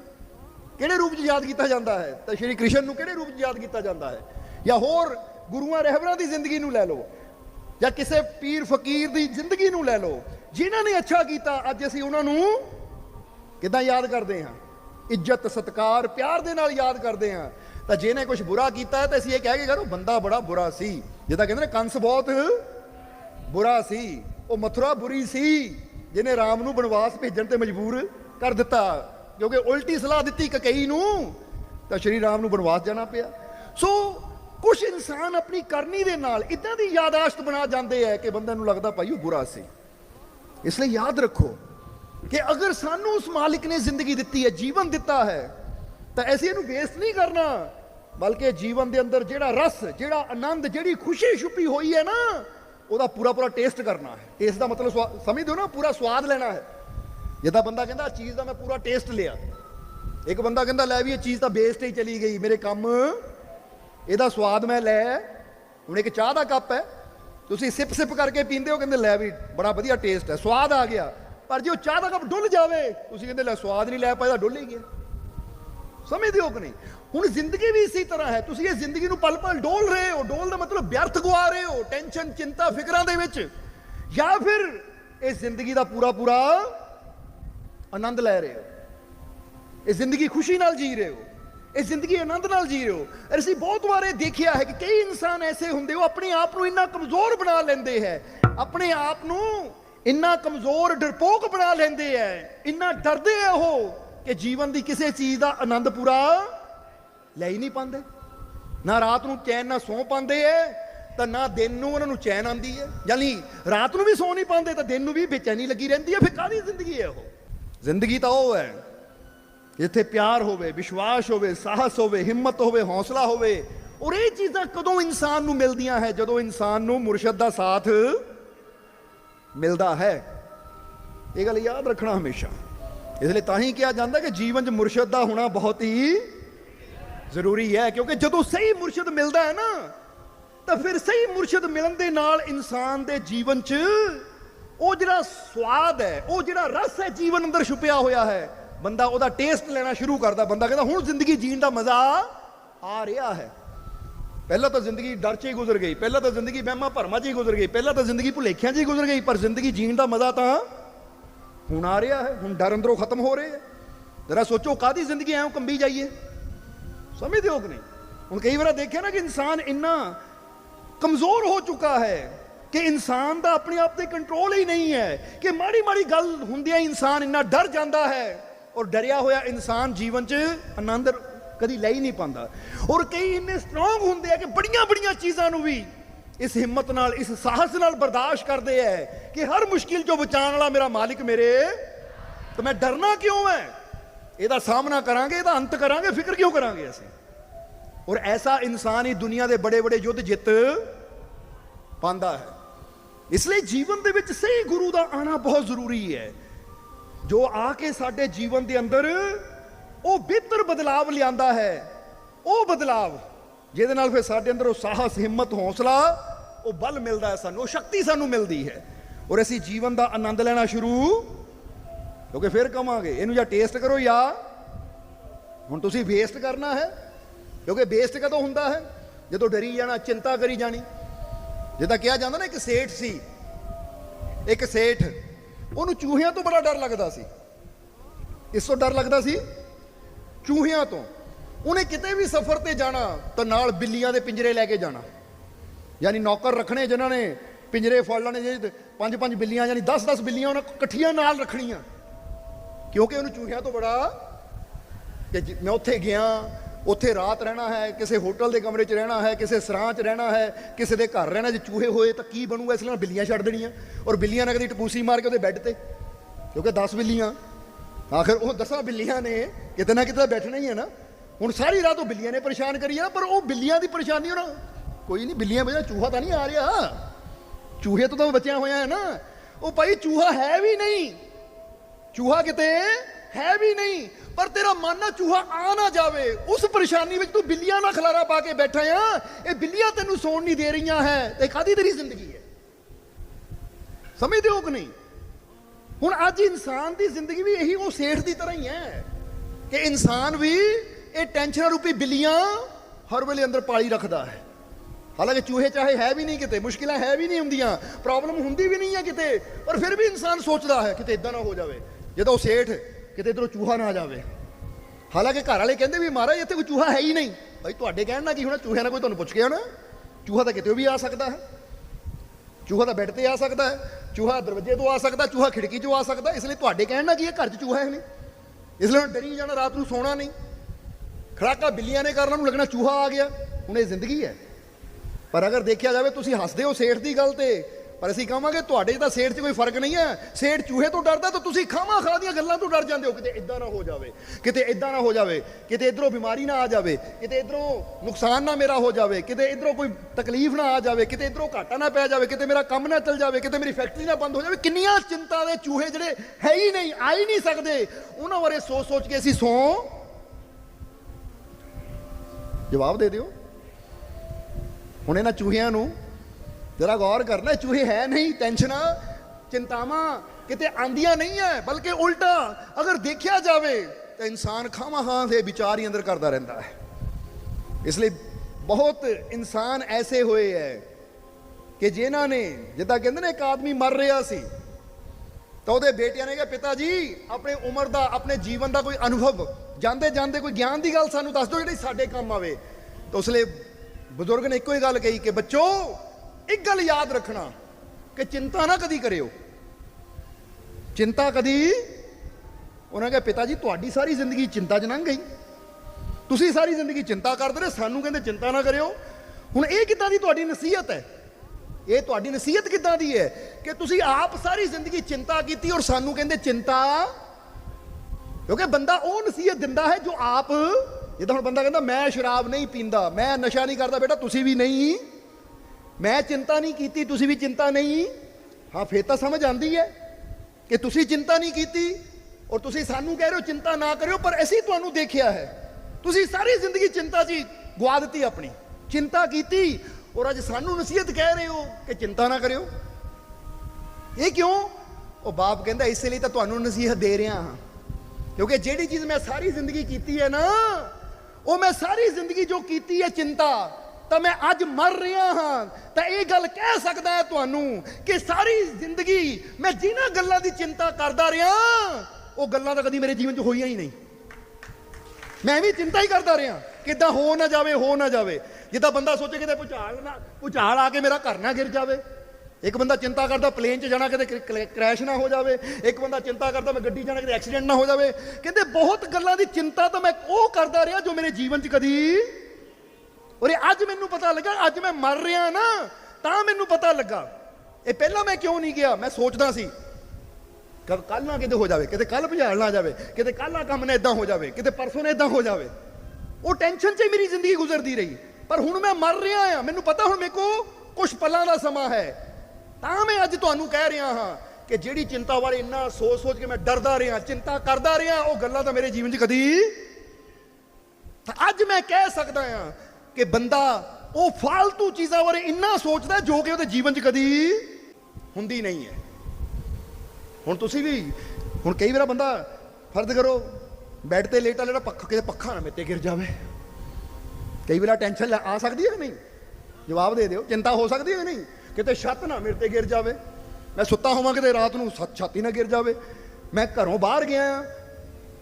ਕਿਹੜੇ ਰੂਪ 'ਚ ਯਾਦ ਕੀਤਾ ਜਾਂਦਾ ਹੈ? ਤਾਂ ਸ਼੍ਰੀ ਕ੍ਰਿਸ਼ਨ ਨੂੰ ਕਿਹੜੇ ਰੂਪ 'ਚ ਯਾਦ ਕੀਤਾ ਜਾਂਦਾ ਹੈ? ਜਾਂ ਹੋਰ ਗੁਰੂਆਂ ਰਹਿਬਰਾਂ ਦੀ ਜ਼ਿੰਦਗੀ ਨੂੰ ਲੈ ਲਓ, ਜਾਂ ਕਿਸੇ ਪੀਰ ਫਕੀਰ ਦੀ ਜ਼ਿੰਦਗੀ ਨੂੰ ਲੈ ਲਓ, ਜਿਨ੍ਹਾਂ ਨੇ ਅੱਛਾ ਕੀਤਾ, ਅੱਜ ਅਸੀਂ ਉਹਨਾਂ ਨੂੰ ਕਿੱਦਾਂ ਯਾਦ ਕਰਦੇ ਹਾਂ? ਇੱਜ਼ਤ, ਸਤਕਾਰ, ਪਿਆਰ ਦੇ ਨਾਲ ਯਾਦ ਕਰਦੇ ਹਾਂ। ਤਾਂ ਜਿਹਨੇ ਕੁਝ ਬੁਰਾ ਕੀਤਾ ਤਾਂ ਅਸੀਂ ਇਹ ਕਹਿ ਕੇ ਕਰੋ, ਬੰਦਾ ਬੜਾ ਬੁਰਾ ਸੀ। ਜਿੱਦਾਂ ਕਹਿੰਦੇ ਨੇ, ਕੰਸ ਬਹੁਤ ਬੁਰਾ ਸੀ, ਉਹ ਮਥੁਰਾ ਬੁਰੀ ਸੀ। ਜਿਹਨੇ ਰਾਮ ਨੂੰ ਬਨਵਾਸ ਭੇਜਣ ਤੇ ਮਜਬੂਰ ਕਰ ਦਿੱਤਾ, ਕਿਉਂਕਿ ਉਲਟੀ ਸਲਾਹ ਦਿੱਤੀ ਕਕਈ ਨੂੰ, ਤਾਂ ਸ਼੍ਰੀ ਰਾਮ ਨੂੰ ਬਨਵਾਸ ਜਾਣਾ ਪਿਆ। ਸੋ ਕੁਝ ਇਨਸਾਨ ਆਪਣੀ ਕਰਨੀ ਦੇ ਨਾਲ ਇਦਾਂ ਦੀ ਯਾਦਾਸ਼ਤ ਬਣਾ ਜਾਂਦੇ ਹੈ ਕਿ ਬੰਦੇ ਨੂੰ ਲੱਗਦਾ ਭਾਈ ਉਹ ਬੁਰਾ ਸੀ। ਇਸ ਲਈ ਯਾਦ ਰੱਖੋ ਕਿ ਅਗਰ ਸਾਨੂੰ ਉਸ ਮਾਲਿਕ ਨੇ ਜ਼ਿੰਦਗੀ ਦਿੱਤੀ ਹੈ, ਜੀਵਨ ਦਿੱਤਾ ਹੈ, ਤਾਂ ਅਸੀਂ ਇਹਨੂੰ ਵੇਸਟ ਨਹੀਂ ਕਰਨਾ, ਬਲਕਿ ਜੀਵਨ ਦੇ ਅੰਦਰ ਜਿਹੜਾ ਰਸ, ਜਿਹੜਾ ਆਨੰਦ, ਜਿਹੜੀ ਖੁਸ਼ੀ ਛੁਪੀ ਹੋਈ ਹੈ ਨਾ ਉਹਦਾ ਪੂਰਾ ਪੂਰਾ ਟੇਸਟ ਕਰਨਾ ਹੈ। ਟੇਸਟ ਦਾ ਮਤਲਬ ਸਵਾ- ਸਮਝਦੇ ਹੋ ਨਾ, ਪੂਰਾ ਸਵਾਦ ਲੈਣਾ ਹੈ। ਜਿੱਦਾਂ ਬੰਦਾ ਕਹਿੰਦਾ ਚੀਜ਼ ਦਾ ਮੈਂ ਪੂਰਾ ਟੇਸਟ ਲਿਆ। ਇੱਕ ਬੰਦਾ ਕਹਿੰਦਾ, ਲੈ ਵੀ ਇਹ ਚੀਜ਼ ਤਾਂ ਵੇਸਟ ਹੀ ਚਲੀ ਗਈ, ਮੇਰੇ ਕੰਮ। ਇਹਦਾ ਸਵਾਦ ਮੈਂ ਲੈ। ਹੁਣ ਇੱਕ ਚਾਹ ਦਾ ਕੱਪ ਹੈ। ਤੁਸੀਂ ਸਿਪ ਸਿਪ ਕਰਕੇ ਪੀਂਦੇ ਹੋ, ਕਹਿੰਦੇ, ਲੈ ਵੀ ਬੜਾ ਵਧੀਆ ਟੇਸਟ ਹੈ, ਸਵਾਦ ਆ ਗਿਆ। ਪਰ ਜੇ ਉਹ ਚਾਹ ਦਾ ਕੱਪ ਡੁੱਲ ਜਾਵੇ, ਤੁਸੀਂ ਕਹਿੰਦੇ, ਲੈ, ਸਵਾਦ ਨਹੀਂ ਲੈ ਪਾਇਆ, ਡੁੱਲ ਹੀ ਗਿਆ। ਸਮਝਦੇ ਹੋ ਕਿ ਨਹੀਂ। ਹੁਣ ਜ਼ਿੰਦਗੀ ਵੀ ਇਸੇ ਤਰ੍ਹਾਂ ਹੈ। ਤੁਸੀਂ ਇਹ ਜ਼ਿੰਦਗੀ ਨੂੰ ਪਲ ਪਲ ਡੋਲ ਰਹੇ ਹੋ। ਡੋਲ ਦਾ ਮਤਲਬ ਵਿਅਰਥ ਗਵਾ ਰਹੇ ਹੋ। ਟੈਨਸ਼ਨ, ਚਿੰਤਾ, ਫਿਕਰਾਂ ਦੇ ਵਿੱਚ। ਜਾਂ ਫਿਰ ਇਸ ਜ਼ਿੰਦਗੀ ਦਾ ਪੂਰਾ ਪੂਰਾ ਆਨੰਦ ਲੈ ਰਹੇ ਹੋ। ਇਹ ਜ਼ਿੰਦਗੀ ਖੁਸ਼ੀ ਨਾਲ ਜੀ ਰਹੇ ਹੋ। ਇਹ ਜ਼ਿੰਦਗੀ ਆਨੰਦ ਨਾਲ ਜੀ ਰਹੇ ਹੋ। ਅਸੀਂ ਬਹੁਤ ਵਾਰ ਇਹ ਦੇਖਿਆ ਹੈ ਕਿ ਕਈ ਇਨਸਾਨ ਐਸੇ ਹੁੰਦੇ, ਉਹ ਆਪਣੇ ਆਪ ਨੂੰ ਇੰਨਾ ਕਮਜ਼ੋਰ ਬਣਾ ਲੈਂਦੇ ਹੈ। ਆਪਣੇ ਆਪ ਨੂੰ ਇੰਨਾ ਕਮਜ਼ੋਰ, ਡਰਪੋਕ ਬਣਾ ਲੈਂਦੇ ਹੈ। ਇੰਨਾ ਡਰਦੇ ਹੈ ਉਹ। ਕਿ ਜੀਵਨ ਦੀ ਕਿਸੇ ਚੀਜ਼ ਦਾ ਆਨੰਦ ਪੂਰਾ ਲੈ ਹੀ ਨਹੀਂ ਪਾਉਂਦੇ। ਨਾ ਰਾਤ ਨੂੰ ਚੈਨ ਨਾ ਸੌਂ ਪਾਉਂਦੇ ਐ, ਤਾਂ ਨਾ ਦਿਨ ਨੂੰ ਉਹਨਾਂ ਨੂੰ ਚੈਨ ਆਉਂਦੀ ਹੈ ਯਾਨੀ ਰਾਤ ਨੂੰ ਵੀ ਸੌਂ ਨਹੀਂ ਪਾਉਂਦੇ, ਤਾਂ ਦਿਨ ਨੂੰ ਵੀ ਬੇਚੈਨੀ ਲੱਗੀ ਰਹਿੰਦੀ ਹੈ ਫਿਰ ਕਾਹਦੀ ਜ਼ਿੰਦਗੀ ਹੈ ਉਹ? ਜ਼ਿੰਦਗੀ ਤਾਂ ਉਹ ਹੈ ਜਿੱਥੇ ਪਿਆਰ ਹੋਵੇ, ਵਿਸ਼ਵਾਸ ਹੋਵੇ, ਸਾਹਸ ਹੋਵੇ, ਹਿੰਮਤ ਹੋਵੇ, ਹੌਸਲਾ ਹੋਵੇ, ਔਰ ਇਹ ਚੀਜ਼ਾਂ ਕਦੋਂ ਇਨਸਾਨ ਨੂੰ ਮਿਲਦੀਆਂ ਹੈ? ਜਦੋਂ ਇਨਸਾਨ ਨੂੰ ਮੁਰਸ਼ਦ ਦਾ ਸਾਥ ਮਿਲਦਾ ਹੈ। ਇਹ ਗੱਲ ਯਾਦ ਰੱਖਣਾ ਹਮੇਸ਼ਾ। ਇਸ ਲਈ ਤਾਂ ਹੀ ਕਿਹਾ ਜਾਂਦਾ ਕਿ ਜੀਵਨ 'ਚ ਮੁਰਸ਼ਦ ਦਾ ਹੋਣਾ ਬਹੁਤ ਹੀ ਜ਼ਰੂਰੀ ਹੈ, ਕਿਉਂਕਿ ਜਦੋਂ ਸਹੀ ਮੁਰਸ਼ਿਦ ਮਿਲਦਾ ਹੈ ਨਾ, ਤਾਂ ਫਿਰ ਸਹੀ ਮੁਰਸ਼ਿਦ ਮਿਲਣ ਦੇ ਨਾਲ ਇਨਸਾਨ ਦੇ ਜੀਵਨ 'ਚ ਉਹ ਜਿਹੜਾ ਸਵਾਦ ਹੈ, ਉਹ ਜਿਹੜਾ ਰਸ ਹੈ ਜੀਵਨ ਅੰਦਰ ਛੁਪਿਆ ਹੋਇਆ ਹੈ। ਬੰਦਾ ਉਹਦਾ ਟੇਸਟ ਲੈਣਾ ਸ਼ੁਰੂ ਕਰਦਾ, ਬੰਦਾ ਕਹਿੰਦਾ, ਹੁਣ ਜ਼ਿੰਦਗੀ ਜੀਣ ਦਾ ਮਜ਼ਾ ਆ ਰਿਹਾ ਹੈ। ਪਹਿਲਾਂ ਤਾਂ ਜ਼ਿੰਦਗੀ ਡਰ 'ਚ ਹੀ ਗੁਜ਼ਰ ਗਈ, ਪਹਿਲਾਂ ਤਾਂ ਜ਼ਿੰਦਗੀ ਵਹਿਮਾਂ ਭਰਮਾਂ 'ਚ ਹੀ ਗੁਜ਼ਰ ਗਈ, ਪਹਿਲਾਂ ਤਾਂ ਜ਼ਿੰਦਗੀ ਭੁਲੇਖਿਆਂ 'ਚ ਹੀ ਗੁਜ਼ਰ ਗਈ, ਪਰ ਜ਼ਿੰਦਗੀ ਜੀਣ ਦਾ ਮਜ਼ਾ ਤਾਂ ਹੁਣ ਆ ਰਿਹਾ ਹੈ, ਹੁਣ ਡਰ ਅੰਦਰੋਂ ਖਤਮ ਹੋ ਰਹੇ ਹੈ। ਜਰਾ ਸੋਚੋ ਕਾਦੀ ਜ਼ਿੰਦਗੀ ਐਂ ਕੰਬੀ ਜਾਈਏ। ਸਮਝਦੇ ਹੋ ਕਿ ਨਹੀਂ? ਹੁਣ ਕਈ ਵਾਰ ਦੇਖਿਆ ਨਾ ਕਿ ਇਨਸਾਨ ਇੰਨਾ ਕਮਜ਼ੋਰ ਹੋ ਚੁੱਕਾ ਹੈ ਕਿ ਇਨਸਾਨ ਦਾ ਆਪਣੇ ਆਪ ਤੇ ਕੰਟਰੋਲ ਹੀ ਨਹੀਂ ਹੈ ਕਿ ਮਾੜੀ ਮਾੜੀ ਗੱਲ ਹੁੰਦਿਆਂ ਹੀ ਇਨਸਾਨ ਇੰਨਾ ਡਰ ਜਾਂਦਾ ਹੈ ਔਰ ਡਰਿਆ ਹੋਇਆ ਇਨਸਾਨ ਜੀਵਨ 'ਚ ਆਨੰਦ ਕਦੀ ਲੈ ਹੀ ਨਹੀਂ ਪਾਉਂਦਾ। ਔਰ ਕਈ ਇੰਨੇ ਸਟਰੋਂਗ ਹੁੰਦੇ ਆ ਕਿ ਬੜੀਆਂ ਬੜੀਆਂ ਚੀਜ਼ਾਂ ਨੂੰ ਵੀ ਇਸ ਹਿੰਮਤ ਨਾਲ, ਇਸ ਸਾਹਸ ਨਾਲ ਬਰਦਾਸ਼ਤ ਕਰਦੇ ਐ ਕਿ ਹਰ ਮੁਸ਼ਕਿਲ ਚੋਂ ਬਚਾਉਣ ਵਾਲਾ ਮੇਰਾ ਮਾਲਿਕ ਮੇਰੇ। ਤਾਂ ਮੈਂ ਡਰਨਾ ਕਿਉਂ ਹੈ ਇਹਦਾ ਸਾਹਮਣਾ ਕਰਾਂਗੇ, ਇਹਦਾ ਅੰਤ ਕਰਾਂਗੇ, ਫਿਕਰ ਕਿਉਂ ਕਰਾਂਗੇ ਅਸੀਂ? ਔਰ ਐਸਾ ਇਨਸਾਨ ਹੀ ਦੁਨੀਆ ਦੇ ਬੜੇ ਬੜੇ ਯੁੱਧ ਜਿੱਤ ਪਾਉਂਦਾ ਹੈ। ਇਸ ਲਈ ਜੀਵਨ ਦੇ ਵਿੱਚ ਸਹੀ ਗੁਰੂ ਦਾ ਆਣਾ ਬਹੁਤ ਜ਼ਰੂਰੀ ਹੈ ਜੋ ਆ ਕੇ ਸਾਡੇ ਜੀਵਨ ਦੇ ਅੰਦਰ ਉਹ ਬਿਹਤਰ ਬਦਲਾਵ ਲਿਆਂਦਾ ਹੈ, ਉਹ ਬਦਲਾਵ ਜਿਹਦੇ ਨਾਲ ਫਿਰ ਸਾਡੇ ਅੰਦਰ ਉਹ ਸਾਹਸ, ਹਿੰਮਤ, ਹੌਸਲਾ, ਉਹ ਬਲ ਮਿਲਦਾ ਹੈ ਸਾਨੂੰ, ਉਹ ਸ਼ਕਤੀ ਸਾਨੂੰ ਮਿਲਦੀ ਹੈ। ਔਰ ਅਸੀਂ ਜੀਵਨ ਦਾ ਆਨੰਦ ਲੈਣਾ ਸ਼ੁਰੂ ਕਿਉਂਕਿ ਫਿਰ ਕਵਾਂਗੇ, ਇਹਨੂੰ ਜਾਂ ਟੇਸਟ ਕਰੋ ਜਾਂ ਹੁਣ ਤੁਸੀਂ ਵੇਸਟ ਕਰਨਾ ਹੈ। ਕਿਉਂਕਿ ਵੇਸਟ ਕਦੋਂ ਹੁੰਦਾ ਹੈ? ਜਦੋਂ ਡਰੀ ਜਾਣਾ, ਚਿੰਤਾ ਕਰੀ ਜਾਣੀ। ਜਿੱਦਾਂ ਕਿਹਾ ਜਾਂਦਾ ਨਾ, ਇੱਕ ਸੇਠ ਸੀ। ਇੱਕ ਸੇਠ, ਉਹਨੂੰ ਚੂਹਿਆਂ ਤੋਂ ਬੜਾ ਡਰ ਲੱਗਦਾ ਸੀ। ਇਸ ਤੋਂ ਡਰ ਲੱਗਦਾ ਸੀ? ਚੂਹਿਆਂ ਤੋਂ। ਉਹਨੇ ਕਿਤੇ ਵੀ ਸਫ਼ਰ ਤੇ ਜਾਣਾ ਤਾਂ ਨਾਲ ਬਿੱਲੀਆਂ ਦੇ ਪਿੰਜਰੇ ਲੈ ਕੇ ਜਾਣਾ। ਯਾਨੀ ਨੌਕਰ ਰੱਖਣੇ ਜਿਨ੍ਹਾਂ ਨੇ, ਪਿੰਜਰੇ ਫੜ ਲੈਣੇ ਜੇ ਪੰਜ ਪੰਜ ਬਿੱਲੀਆਂ, ਯਾਨੀ 10 10 ਬਿੱਲੀਆਂ ਉਹਨਾਂ ਇਕੱਠੀਆਂ ਨਾਲ ਰੱਖਣੀਆਂ। ਕਿਉਂਕਿ ਉਹਨੂੰ ਚੂਹਿਆਂ ਤੋਂ ਬੜਾ ਕਿ ਜੀ- ਮੈਂ ਉੱਥੇ ਗਿਆ, ਉੱਥੇ ਰਾਤ ਰਹਿਣਾ ਹੈ, ਕਿਸੇ ਹੋਟਲ ਦੇ ਕਮਰੇ 'ਚ ਰਹਿਣਾ ਹੈ, ਕਿਸੇ ਸਰਾਂ 'ਚ ਰਹਿਣਾ ਹੈ, ਕਿਸੇ ਦੇ ਘਰ ਰਹਿਣਾ, ਜੇ ਚੂਹੇ ਹੋਏ ਤਾਂ ਕੀ ਬਣੂਗਾ ਇਸ ਲਈ ਬਿੱਲੀਆਂ ਛੱਡ ਦੇਣੀਆਂ। ਔਰ ਬਿੱਲੀਆਂ ਨੇ ਕਦੀ ਟਪੂਸੀ ਮਾਰ ਕੇ ਉਹਦੇ ਬੈੱਡ ਤੇ, ਕਿਉਂਕਿ 10 ਬਿੱਲੀਆਂ। ਆਖਰ ਉਹ 10 ਬਿੱਲੀਆਂ ਨੇ ਕਿਤੇ ਨਾ ਕਿਤੇ ਤਾਂ ਬੈਠਣਾ ਹੀ ਹੈ ਨਾ। ਹੁਣ ਸਾਰੀ ਰਾਤ ਉਹ ਬਿੱਲੀਆਂ ਨੇ ਪਰੇਸ਼ਾਨ ਕਰੀ ਜਾਣਾ ਪਰ ਉਹ ਬਿੱਲੀਆਂ ਦੀ ਪਰੇਸ਼ਾਨੀ ਉਹਨਾਂ ਕੋਈ ਨਹੀਂ, ਬਿੱਲੀਆਂ ਵਜ੍ਹਾ ਚੂਹਾ ਤਾਂ ਨਹੀਂ ਆ ਰਿਹਾ। ਚੂਹੇ ਤੋਂ ਤਾਂ ਬਚਿਆ ਹੋਇਆ ਹੈ ਨਾ। ਉਹ ਭਾਈ ਚੂਹਾ ਹੈ ਵੀ ਨਹੀਂ। ਚੂਹਾ ਕਿਤੇ ਹੈ ਵੀ ਨਹੀਂ। ਪਰ ਤੇਰਾ ਮਨ ਨਾ ਚੂਹਾ ਆ ਨਾ ਜਾਵੇ। ਉਸ ਪਰੇਸ਼ਾਨੀ ਵਿੱਚ ਤੂੰ ਬਿੱਲੀਆਂ ਨਾਲ ਖਲਾਰਾ ਪਾ ਕੇ ਬੈਠਾ ਆ। ਇਹ ਬਿੱਲੀਆਂ ਤੈਨੂੰ ਸੌਣ ਨਹੀਂ ਦੇ ਰਹੀਆਂ ਹੈ। ਤੇ ਕਾਦੀ ਤੇਰੀ ਜ਼ਿੰਦਗੀ ਹੈ? ਸਮਝਦੇ ਹੋ ਕਿ ਨਹੀਂ? ਹੁਣ ਅੱਜ ਇਨਸਾਨ ਦੀ ਜ਼ਿੰਦਗੀ ਵੀ ਇਹੀ ਉਹ ਸੇਠ ਦੀ ਤਰ੍ਹਾਂ ਹੀ ਹੈ ਕਿ ਇਨਸਾਨ ਵੀ ਇਹ ਟੈਨਸ਼ਨਾਂ ਰੂਪੀ ਬਿੱਲੀਆਂ ਹਰ ਵੇਲੇ ਅੰਦਰ ਪਾਲੀ ਰੱਖਦਾ ਹੈ। ਹਾਲਾਂਕਿ ਚੂਹੇ ਚਾਹੇ ਹੈ ਵੀ ਨਹੀਂ ਕਿਤੇ, ਮੁਸ਼ਕਿਲਾਂ ਹੈ ਵੀ ਨਹੀਂ ਹੁੰਦੀਆਂ ਪ੍ਰੋਬਲਮ ਹੁੰਦੀ ਵੀ ਨਹੀਂ ਹੈ ਕਿਤੇ, ਪਰ ਫਿਰ ਵੀ ਇਨਸਾਨ ਸੋਚਦਾ ਹੈ ਕਿਤੇ ਇਦਾਂ ਨਾ ਹੋ ਜਾਵੇ, ਜਦੋਂ ਉਹ ਸੇਠ ਕਿਤੇ ਇਧਰੋਂ ਚੂਹਾ ਨਾ ਆ ਜਾਵੇ। ਹਾਲਾਂਕਿ ਘਰ ਵਾਲੇ ਕਹਿੰਦੇ ਵੀ ਮਹਾਰਾਜ, ਇੱਥੇ ਕੋਈ ਚੂਹਾ ਹੈ ਹੀ ਨਹੀਂ। ਭਾਈ ਤੁਹਾਡੇ ਕਹਿਣ ਨਾਲ ਕੀ ਹੋਣਾ? ਚੂਹਿਆਂ ਨਾਲ ਕੋਈ ਤੁਹਾਨੂੰ ਪੁੱਛ ਕੇ ਆਣਾ ਚੂਹਾ ਤਾਂ ਕਿਤੇ ਵੀ ਆ ਸਕਦਾ ਹੈ। ਚੂਹਾ ਤਾਂ ਬੈੱਡ ਤੇ ਆ ਸਕਦਾ ਹੈ, ਚੂਹਾ ਦਰਵਾਜ਼ੇ ਤੋਂ ਆ ਸਕਦਾ, ਚੂਹਾ ਖਿੜਕੀ ਚੋਂ ਆ ਸਕਦਾ, ਇਸ ਲਈ ਤੁਹਾਡੇ ਕਹਿਣ ਨਾਲ ਕੀ ਹੈ? ਘਰ 'ਚ ਚੂਹਾ ਹੈ ਨਹੀਂ। ਇਸ ਲਈ ਹੁਣ ਡਰੀ ਜਾਣਾ, ਰਾਤ ਨੂੰ ਸੌਣਾ ਨਹੀਂ। ਖੜਾਕਾ ਬਿੱਲੀਆਂ ਨੇ ਕਰਨਾ ਨੂੰ ਲੱਗਣਾ ਚੂਹਾ ਆ ਗਿਆ। ਹੁਣ ਇਹ ਜ਼ਿੰਦਗੀ ਹੈ। ਪਰ ਅਗਰ ਦੇਖਿਆ ਜਾਵੇ, ਤੁਸੀਂ ਹੱਸਦੇ ਹੋ ਸੇਠ ਦੀ ਗੱਲ ਤੇ, ਪਰ ਅਸੀਂ ਕਹਾਂਗੇ, ਤੁਹਾਡੇ ਤਾਂ ਸੇਠ 'ਚ ਕੋਈ ਫ਼ਰਕ ਨਹੀਂ ਹੈ। ਸੇਠ ਚੂਹੇ ਤੋਂ ਡਰਦਾ ਤਾਂ ਤੁਸੀਂ ਖਾਵਾਂ ਖਾ ਦੀਆਂ ਗੱਲਾਂ ਤੋਂ ਡਰ ਜਾਂਦੇ ਹੋ। ਕਿਤੇ ਇਦਾਂ ਨਾ ਹੋ ਜਾਵੇ, ਕਿਤੇ ਇਦਾਂ ਨਾ ਹੋ ਜਾਵੇ, ਕਿਤੇ ਇਧਰੋਂ ਬਿਮਾਰੀ ਨਾ ਆ ਜਾਵੇ, ਕਿਤੇ ਇਧਰੋਂ ਨੁਕਸਾਨ ਨਾ ਮੇਰਾ ਹੋ ਜਾਵੇ, ਕਿਤੇ ਇਧਰੋਂ ਕੋਈ ਤਕਲੀਫ ਨਾ ਆ ਜਾਵੇ, ਕਿਤੇ ਇਧਰੋਂ ਘਾਟਾ ਨਾ ਪੈ ਜਾਵੇ, ਕਿਤੇ ਮੇਰਾ ਕੰਮ ਨਾ ਚੱਲ ਜਾਵੇ, ਕਿਤੇ ਮੇਰੀ ਫੈਕਟਰੀ ਨਾ ਬੰਦ ਹੋ ਜਾਵੇ। ਕਿੰਨੀਆਂ ਚਿੰਤਾ ਦੇ ਚੂਹੇ ਜਿਹੜੇ ਹੈ ਹੀ ਨਹੀਂ, ਆ ਹੀ ਨਹੀਂ ਸਕਦੇ। ਉਹਨਾਂ ਬਾਰੇ ਸੋਚ ਸੋਚ ਕੇ ਅਸੀਂ ਸੌਂ। ਜਵਾਬ ਦੇ ਦਿਓ। ਹੁਣ ਇਹਨਾਂ ਚੂਹਿਆਂ ਨੂੰ ਜਰਾ ਗੌਰ ਕਰਨਾ ਚੂਹੇ ਹੈ ਨਹੀਂ, ਟੈਨਸ਼ਨਾਂ, ਚਿੰਤਾਵਾਂ ਕਿਤੇ ਆਂਦੀਆਂ ਨਹੀਂ ਹੈ ਬਲਕਿ ਉਲਟਾ ਅਗਰ ਦੇਖਿਆ ਜਾਵੇ ਤਾਂ ਇਨਸਾਨ ਖਾਵਾਂ ਖਾਂ ਦੇ ਵਿਚਾਰ ਹੀ ਅੰਦਰ ਕਰਦਾ ਰਹਿੰਦਾ ਹੈ। ਇਸ ਲਈ ਬਹੁਤ ਇਨਸਾਨ ਐਸੇ ਹੋਏ ਹੈ ਕਿ ਜਿਨ੍ਹਾਂ ਨੇ, ਜਿੱਦਾਂ ਕਹਿੰਦੇ ਨੇ ਇੱਕ ਆਦਮੀ ਮਰ ਰਿਹਾ ਸੀ, ਤਾਂ ਉਹਦੇ ਬੇਟਿਆਂ ਨੇ ਕਿਹਾ, ਪਿਤਾ ਜੀ, ਆਪਣੇ ਉਮਰ ਦਾ, ਆਪਣੇ ਜੀਵਨ ਦਾ ਕੋਈ ਅਨੁਭਵ ਜਾਂਦੇ ਜਾਂਦੇ ਕੋਈ ਗਿਆਨ ਦੀ ਗੱਲ ਸਾਨੂੰ ਦੱਸ ਦਿਓ ਜਿਹੜੀ ਸਾਡੇ ਕੰਮ ਆਵੇ। ਤਾਂ ਉਸ ਲਈ ਬਜ਼ੁਰਗ ਨੇ ਇੱਕੋ ਹੀ ਗੱਲ ਕਹੀ ਕਿ ਬੱਚੋ, ਇੱਕ ਗੱਲ ਯਾਦ ਰੱਖਣਾ ਕਿ ਚਿੰਤਾ ਨਾ ਕਦੀ ਕਰਿਓ। ਚਿੰਤਾ ਕਦੀ ਉਹਨਾਂ ਨੇ ਕਿਹਾ, ਪਿਤਾ ਜੀ, ਤੁਹਾਡੀ ਸਾਰੀ ਜ਼ਿੰਦਗੀ ਚਿੰਤਾ 'ਚ ਲੰਘ ਗਈ। ਤੁਸੀਂ ਸਾਰੀ ਜ਼ਿੰਦਗੀ ਚਿੰਤਾ ਕਰਦੇ ਰਹੇ, ਸਾਨੂੰ ਕਹਿੰਦੇ ਚਿੰਤਾ ਨਾ ਕਰਿਓ। ਹੁਣ ਇਹ ਕਿੱਦਾਂ ਦੀ ਤੁਹਾਡੀ ਨਸੀਹਤ ਹੈ? ਇਹ ਤੁਹਾਡੀ ਨਸੀਹਤ ਕਿੱਦਾਂ ਦੀ ਹੈ ਕਿ ਤੁਸੀਂ ਆਪ ਸਾਰੀ ਜ਼ਿੰਦਗੀ ਚਿੰਤਾ ਕੀਤੀ ਔਰ ਸਾਨੂੰ ਕਹਿੰਦੇ ਚਿੰਤਾ ਕਿਉਂਕਿ ਬੰਦਾ ਉਹ ਨਸੀਹਤ ਦਿੰਦਾ ਹੈ ਜੋ ਆਪ, ਜਿੱਦਾਂ ਹੁਣ ਬੰਦਾ ਕਹਿੰਦਾ, ਮੈਂ ਸ਼ਰਾਬ ਨਹੀਂ ਪੀਂਦਾ, ਮੈਂ ਨਸ਼ਾ ਨਹੀਂ ਕਰਦਾ, ਬੇਟਾ ਤੁਸੀਂ ਵੀ ਨਹੀਂ। ਮੈਂ ਚਿੰਤਾ ਨਹੀਂ ਕੀਤੀ, ਤੁਸੀਂ ਵੀ ਚਿੰਤਾ ਨਹੀਂ। ਹਾਂ, ਫੇਰ ਤਾਂ ਸਮਝ ਆਉਂਦੀ ਹੈ ਕਿ ਤੁਸੀਂ ਚਿੰਤਾ ਨਹੀਂ ਕੀਤੀ ਔਰ ਤੁਸੀਂ ਸਾਨੂੰ ਕਹਿ ਰਹੇ ਹੋ ਚਿੰਤਾ ਨਾ ਕਰਿਓ, ਪਰ ਅਸੀਂ ਤੁਹਾਨੂੰ ਦੇਖਿਆ ਹੈ। ਤੁਸੀਂ ਸਾਰੀ ਜ਼ਿੰਦਗੀ ਚਿੰਤਾ 'ਚ ਹੀ ਗਵਾ ਦਿੱਤੀ ਆਪਣੀ। ਚਿੰਤਾ ਕੀਤੀ ਔਰ ਅੱਜ ਸਾਨੂੰ ਨਸੀਹਤ ਕਹਿ ਰਹੇ ਹੋ ਕਿ ਚਿੰਤਾ ਨਾ ਕਰਿਓ। ਇਹ ਕਿਉਂ? ਉਹ ਬਾਪ ਕਹਿੰਦਾ, ਇਸੇ ਲਈ ਤਾਂ ਤੁਹਾਨੂੰ ਨਸੀਹਤ ਦੇ ਰਿਹਾ ਹਾਂ। ਕਿਉਂਕਿ ਜਿਹੜੀ ਚੀਜ਼ ਮੈਂ ਸਾਰੀ ਜ਼ਿੰਦਗੀ ਕੀਤੀ ਹੈ ਨਾ, ਉਹ ਮੈਂ ਸਾਰੀ ਜ਼ਿੰਦਗੀ ਜੋ ਕੀਤੀ ਹੈ ਚਿੰਤਾ, ਤਾਂ ਮੈਂ ਅੱਜ ਮਰ ਰਿਹਾ ਹਾਂ। ਤਾਂ ਇਹ ਗੱਲ ਕਹਿ ਸਕਦਾ ਹੈ ਤੁਹਾਨੂੰ ਕਿ ਸਾਰੀ ਜ਼ਿੰਦਗੀ ਮੈਂ ਜਿਨ੍ਹਾਂ ਗੱਲਾਂ ਦੀ ਚਿੰਤਾ ਕਰਦਾ ਰਿਹਾ, ਉਹ ਗੱਲਾਂ ਤਾਂ ਕਦੀ ਮੇਰੇ ਜੀਵਨ 'ਚ ਹੋਈਆਂ ਹੀ ਨਹੀਂ। ਮੈਂ ਵੀ ਚਿੰਤਾ ਹੀ ਕਰਦਾ ਰਿਹਾ, ਕਿੱਦਾਂ ਹੋ ਨਾ ਜਾਵੇ, ਹੋ ਨਾ ਜਾਵੇ। ਜਿੱਦਾਂ ਬੰਦਾ ਸੋਚੇ ਕਿਤੇ ਭੁਚਾਲ ਨਾ ਭੁਚਾਲ ਆ ਕੇ ਮੇਰਾ ਘਰ ਨਾ ਗਿਰ ਜਾਵੇ। ਇੱਕ ਬੰਦਾ ਚਿੰਤਾ ਕਰਦਾ ਪਲੇਨ 'ਚ ਜਾਣਾ ਕਿਤੇ ਕ੍ਰੈਸ਼ ਨਾ ਹੋ ਜਾਵੇ, ਇੱਕ ਬੰਦਾ ਚਿੰਤਾ ਕਰਦਾ ਮੈਂ ਗੱਡੀ ਜਾਣਾ ਕਿਤੇ ਐਕਸੀਡੈਂਟ ਨਾ ਹੋ ਜਾਵੇ। ਕਹਿੰਦੇ ਬਹੁਤ ਗੱਲਾਂ ਦੀ ਚਿੰਤਾ ਤਾਂ ਮੈਂ ਉਹ ਕਰਦਾ ਰਿਹਾ ਜੋ ਮੇਰੇ ਜੀਵਨ 'ਚ ਕਦੀ ਔਰ ਇਹ ਅੱਜ ਮੈਨੂੰ ਪਤਾ ਲੱਗਾ, ਅੱਜ ਮੈਂ ਮਰ ਰਿਹਾ ਨਾ, ਤਾਂ ਮੈਨੂੰ ਪਤਾ ਲੱਗਾ। ਇਹ ਪਹਿਲਾਂ ਮੈਂ ਕਿਉਂ ਨਹੀਂ ਗਿਆ? ਮੈਂ ਸੋਚਦਾ ਸੀ, ਕਦ ਕੱਲ ਨਾ ਕਿਤੇ ਹੋ ਜਾਵੇ, ਕਿਤੇ ਕੱਲ ਭੁਜਾਲ ਨਾ ਜਾਵੇ, ਕਿਤੇ ਕੱਲ ਆ ਕੰਮ ਨੇ ਇਦਾਂ ਹੋ ਜਾਵੇ, ਕਿਤੇ ਪਰਸੋਂ ਨੇ ਇਦਾਂ ਹੋ ਜਾਵੇ। ਉਹ ਟੈਨਸ਼ਨ 'ਚ ਮੇਰੀ ਜ਼ਿੰਦਗੀ ਗੁਜ਼ਰਦੀ ਰਹੀ। ਪਰ ਹੁਣ ਮੈਂ ਮਰ ਰਿਹਾ ਆ, ਮੈਨੂੰ ਪਤਾ ਹੁਣ ਮੇਰੇ ਕੋ ਕੁਝ ਪਲਾਂ ਦਾ ਸਮਾਂ ਹੈ। ਤਾਂ ਮੈਂ ਅੱਜ ਤੁਹਾਨੂੰ ਕਹਿ ਰਿਹਾ ਹਾਂ ਕਿ ਜਿਹੜੀ ਚਿੰਤਾ ਬਾਰੇ ਇੰਨਾ ਸੋਚ-ਸੋਚ ਕੇ ਮੈਂ ਡਰਦਾ ਰਿਹਾ, ਚਿੰਤਾ ਕਰਦਾ ਰਿਹਾ, ਉਹ ਗੱਲਾਂ ਤਾਂ ਮੇਰੇ ਜੀਵਨ 'ਚ ਕਦੀ ਤਾਂ ਅੱਜ ਮੈਂ ਕਹਿ ਸਕਦਾ ਹਾਂ ਕਿ ਬੰਦਾ ਉਹ ਫालतू ਚੀਜ਼ਾਂ ਬਾਰੇ ਇੰਨਾ ਸੋਚਦਾ ਜੋ ਕਿ ਉਹਦੇ ਜੀਵਨ 'ਚ ਕਦੀ ਹੁੰਦੀ ਨਹੀਂ ਹੈ। ਹੁਣ ਤੁਸੀਂ ਵੀ, ਹੁਣ ਕਈ ਵਾਰ ਬੰਦਾ ਫਰਜ਼ ਕਰੋ ਬੈੱਡ ਤੇ ਲੇਟਾ ਲੇਟਾ ਪੱਖਾ ਕਿਤੇ ਪੱਖਾ ਨਾ ਮੇਤੇ ਗਿਰ ਜਾਵੇ। ਕਈ ਵਾਰ ਟੈਨਸ਼ਨ ਆ ਸਕਦੀ ਹੈ ਕਿ ਨਹੀਂ? ਜਵਾਬ ਦੇ ਦਿਓ, ਚਿੰਤਾ ਹੋ ਸਕਦੀ ਹੈ ਕਿ ਨਹੀਂ? ਕਿਤੇ ਛੱਤ ਨਾ ਮੇਰੇ ਤੇ ਗਿਰ ਜਾਵੇ। ਮੈਂ ਸੁੱਤਾ ਹੋਵਾਂ ਕਿਤੇ, ਰਾਤ ਨੂੰ ਛੱਤ ਛਾਤੀ ਨਾ ਗਿਰ ਜਾਵੇ। ਮੈਂ ਘਰੋਂ ਬਾਹਰ ਗਿਆ ਆ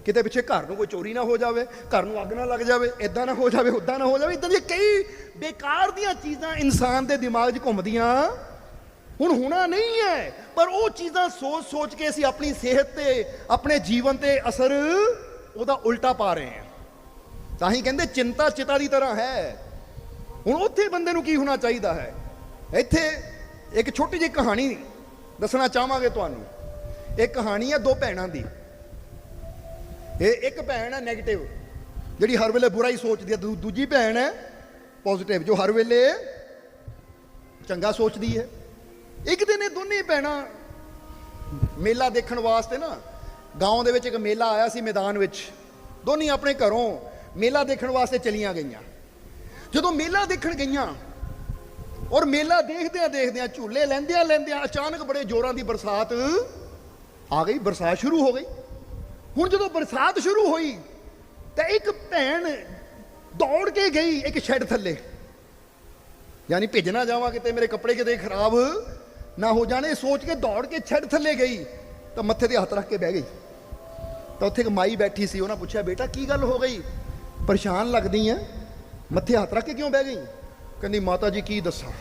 ਕਿਤੇ ਪਿੱਛੇ ਘਰ ਨੂੰ ਕੋਈ ਚੋਰੀ ਨਾ ਹੋ ਜਾਵੇ, ਘਰ ਨੂੰ ਅੱਗ ਨਾ ਲੱਗ ਜਾਵੇ ਇਦਾਂ ਨਾ ਹੋ ਜਾਵੇ, ਉਦਾਂ ਨਾ ਹੋ ਜਾਵੇ। ਇਦਾਂ ਦੀਆਂ ਕਈ ਬੇਕਾਰ ਦੀਆਂ ਚੀਜ਼ਾਂ ਇਨਸਾਨ ਦੇ ਦਿਮਾਗ 'ਚ ਘੁੰਮਦੀਆਂ। ਹੁਣ ਹੋਣਾ ਨਹੀਂ ਹੈ, ਪਰ ਉਹ ਚੀਜ਼ਾਂ ਸੋਚ-ਸੋਚ ਕੇ ਅਸੀਂ ਆਪਣੀ ਸਿਹਤ ਤੇ, ਆਪਣੇ ਜੀਵਨ ਤੇ ਅਸਰ ਉਹਦਾ ਉਲਟਾ ਪਾ ਰਹੇ ਹਾਂ। ਤਾਂ ਹੀ ਕਹਿੰਦੇ ਚਿੰਤਾ ਚਿਤਾ ਦੀ ਤਰ੍ਹਾਂ ਹੈ। ਹੁਣ ਉੱਥੇ ਬੰਦੇ ਨੂੰ ਕੀ ਹੋਣਾ ਚਾਹੀਦਾ ਹੈ? ਇੱਥੇ ਇੱਕ ਛੋਟੀ ਜਿਹੀ ਕਹਾਣੀ ਦੱਸਣਾ ਚਾਹਾਂਗੇ ਤੁਹਾਨੂੰ। ਇਹ ਕਹਾਣੀ ਹੈ ਦੋ ਭੈਣਾਂ ਦੀ। ਇਹ ਇੱਕ ਭੈਣ ਹੈ 네ਗੇਟਿਵ ਜਿਹੜੀ ਹਰ ਵੇਲੇ ਬੁਰਾ ਹੀ ਸੋਚਦੀ ਹੈ ਦੂ- ਦੂਜੀ ਭੈਣ ਹੈ ਪੋਜ਼ਿਟਿਵ ਜੋ ਹਰ ਵੇਲੇ ਚੰਗਾ ਸੋਚਦੀ ਹੈ ਇੱਕ ਦਿਨ ਇਹ ਦੋਨੇ ਭੈਣਾਂ ਮੇਲਾ ਦੇਖਣ ਵਾਸਤੇ ਨਾ, ਗਾਉਂ ਦੇ ਵਿੱਚ ਇੱਕ ਮੇਲਾ ਆਇਆ ਸੀ ਮੈਦਾਨ ਵਿੱਚ। ਦੋਨੇ ਆਪਣੇ ਘਰੋਂ ਮੇਲਾ ਦੇਖਣ ਵਾਸਤੇ ਚਲੀਆਂ ਗਈਆਂ। ਜਦੋਂ ਮੇਲਾ ਦੇਖਣ ਗਈਆਂ ਔਰ ਮੇਲਾ ਦੇਖਦਿਆਂ ਦੇਖਦਿਆਂ, ਝੂਲੇ ਲੈਂਦਿਆਂ ਲੈਂਦਿਆਂ ਅਚਾਨਕ ਬੜੇ ਜ਼ੋਰਾਂ ਦੀ ਬਰਸਾਤ ਆ ਗਈ, ਬਰਸਾਤ ਸ਼ੁਰੂ ਹੋ ਗਈ। ਹੁਣ ਜਦੋਂ ਬਰਸਾਤ ਸ਼ੁਰੂ ਹੋਈ, ਤਾਂ ਇੱਕ ਭੈਣ ਦੌੜ ਕੇ ਗਈ ਇੱਕ ਸ਼ੈੱਡ ਥੱਲੇ। ਯਾਨੀ ਭਿੱਜ ਨਾ ਜਾਵਾਂ ਕਿਤੇ, ਮੇਰੇ ਕੱਪੜੇ ਕਿਤੇ ਖਰਾਬ ਨਾ ਹੋ ਜਾਣੇ, ਸੋਚ ਕੇ ਦੌੜ ਕੇ ਛੱਡ ਥੱਲੇ ਗਈ, ਤਾਂ ਮੱਥੇ ਤੇ ਹੱਥ ਰੱਖ ਕੇ ਬਹਿ ਗਈ। ਤਾਂ ਉੱਥੇ ਇੱਕ ਮਾਈ ਬੈਠੀ ਸੀ, ਉਹਨਾਂ ਪੁੱਛਿਆ, ਬੇਟਾ, ਕੀ ਗੱਲ ਹੋ ਗਈ? ਪਰੇਸ਼ਾਨ ਲੱਗਦੀ ਐ ਮੱਥੇ ਹੱਥ ਰੱਖ ਕੇ ਕਿਉਂ ਬਹਿ ਗਈ? ਕਹਿੰਦੀ, ਮਾਤਾ ਜੀ, ਕੀ ਦੱਸਾਂ?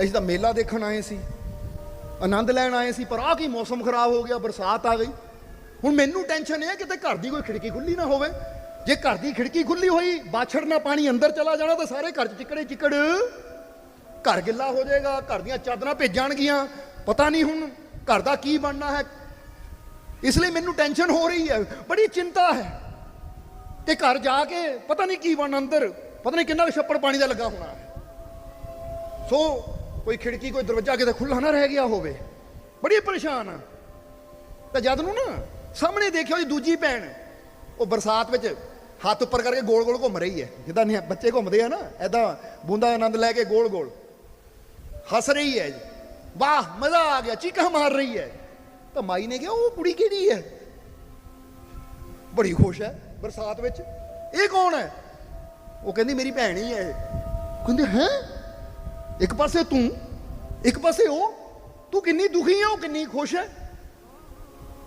ਅਸੀਂ ਤਾਂ ਮੇਲਾ ਦੇਖਣ ਆਏ ਸੀ। ਆਨੰਦ ਲੈਣ ਆਏ ਸੀ, ਪਰ ਆਹ ਕੀ ਮੌਸਮ ਖਰਾਬ ਹੋ ਗਿਆ, ਬਰਸਾਤ ਆ ਗਈ। ਹੁਣ ਮੈਨੂੰ ਟੈਨਸ਼ਨ ਇਹ ਹੈ ਕਿਤੇ ਘਰ ਦੀ ਕੋਈ ਖਿੜਕੀ ਖੁੱਲੀ ਨਾ ਹੋਵੇ। ਜੇ ਘਰ ਦੀ ਖਿੜਕੀ ਖੁੱਲੀ ਹੋਈ, ਬਾਛੜ ਨਾ ਪਾਣੀ ਅੰਦਰ ਚਲਾ ਜਾਣਾ ਤਾਂ ਸਾਰੇ ਘਰ 'ਚ ਚਿੱਕੜੇ ਚਿੱਕੜ ਘਰ ਗਿੱਲਾ ਹੋ ਜਾਏਗਾ, ਘਰ ਦੀਆਂ ਚਾਦਰਾਂ ਭੇਜਣਗੀਆਂ ਪਤਾ ਨਹੀਂ ਹੁਣ ਘਰ ਦਾ ਕੀ ਬਣਨਾ ਹੈ। ਇਸ ਲਈ ਮੈਨੂੰ ਟੈਨਸ਼ਨ ਹੋ ਰਹੀ ਹੈ, ਬੜੀ ਚਿੰਤਾ ਹੈ ਤੇ ਘਰ ਜਾ ਕੇ ਪਤਾ ਨਹੀਂ ਕੀ ਬਣਨਾ ਅੰਦਰ। ਪਤਾ ਨਹੀਂ ਕਿੰਨਾ ਕੁ ਛੱਪੜ ਪਾਣੀ ਦਾ ਲੱਗਾ ਹੋਣਾ ਸੋ ਕੋਈ ਖਿੜਕੀ, ਕੋਈ ਦਰਵਾਜ਼ਾ ਕਿਤੇ ਖੁੱਲਾ ਨਾ ਰਹਿ ਗਿਆ ਹੋਵੇ। ਬੜੀ ਪਰੇਸ਼ਾਨ ਆ। ਤਾਂ ਜਦ ਨੂੰ ਨਾ ਸਾਹਮਣੇ ਦੇਖਿਆ ਉਹਦੀ ਦੂਜੀ ਭੈਣ, ਉਹ ਬਰਸਾਤ ਵਿੱਚ ਹੱਥ ਉੱਪਰ ਕਰਕੇ ਗੋਲ ਗੋਲ ਘੁੰਮ ਰਹੀ ਹੈ। ਜਿੱਦਾਂ ਨਿਆ- ਬੱਚੇ ਘੁੰਮਦੇ ਆ ਨਾ ਐਦਾਂ ਬੂੰਦਾ ਆਨੰਦ ਲੈ ਕੇ ਗੋਲ ਗੋਲ। ਹੱਸ ਰਹੀ ਹੈ ਜੀ। ਵਾਹ, ਮਜ਼ਾ ਆ ਗਿਆ, ਚੀਕਾਂ ਮਾਰ ਰਹੀ ਹੈ। ਤਾਂ ਮਾਈ ਨੇ ਕਿਹਾ, ਉਹ ਕੁੜੀ ਕਿਹੜੀ ਹੈ? ਬੜੀ ਖੁਸ਼ ਹੈ ਬਰਸਾਤ ਵਿੱਚ। ਇਹ ਕੌਣ ਹੈ? ਉਹ ਕਹਿੰਦੀ, ਮੇਰੀ ਭੈਣ ਹੀ ਹੈ ਇਹ। ਕਹਿੰਦੇ, ਹੈ? ਇੱਕ ਪਾਸੇ ਤੂੰ, ਇੱਕ ਪਾਸੇ ਉਹ? ਤੂੰ ਕਿੰਨੀ ਦੁਖੀ ਹੈ ਉਹ ਕਿੰਨੀ ਖੁਸ਼ ਹੈ?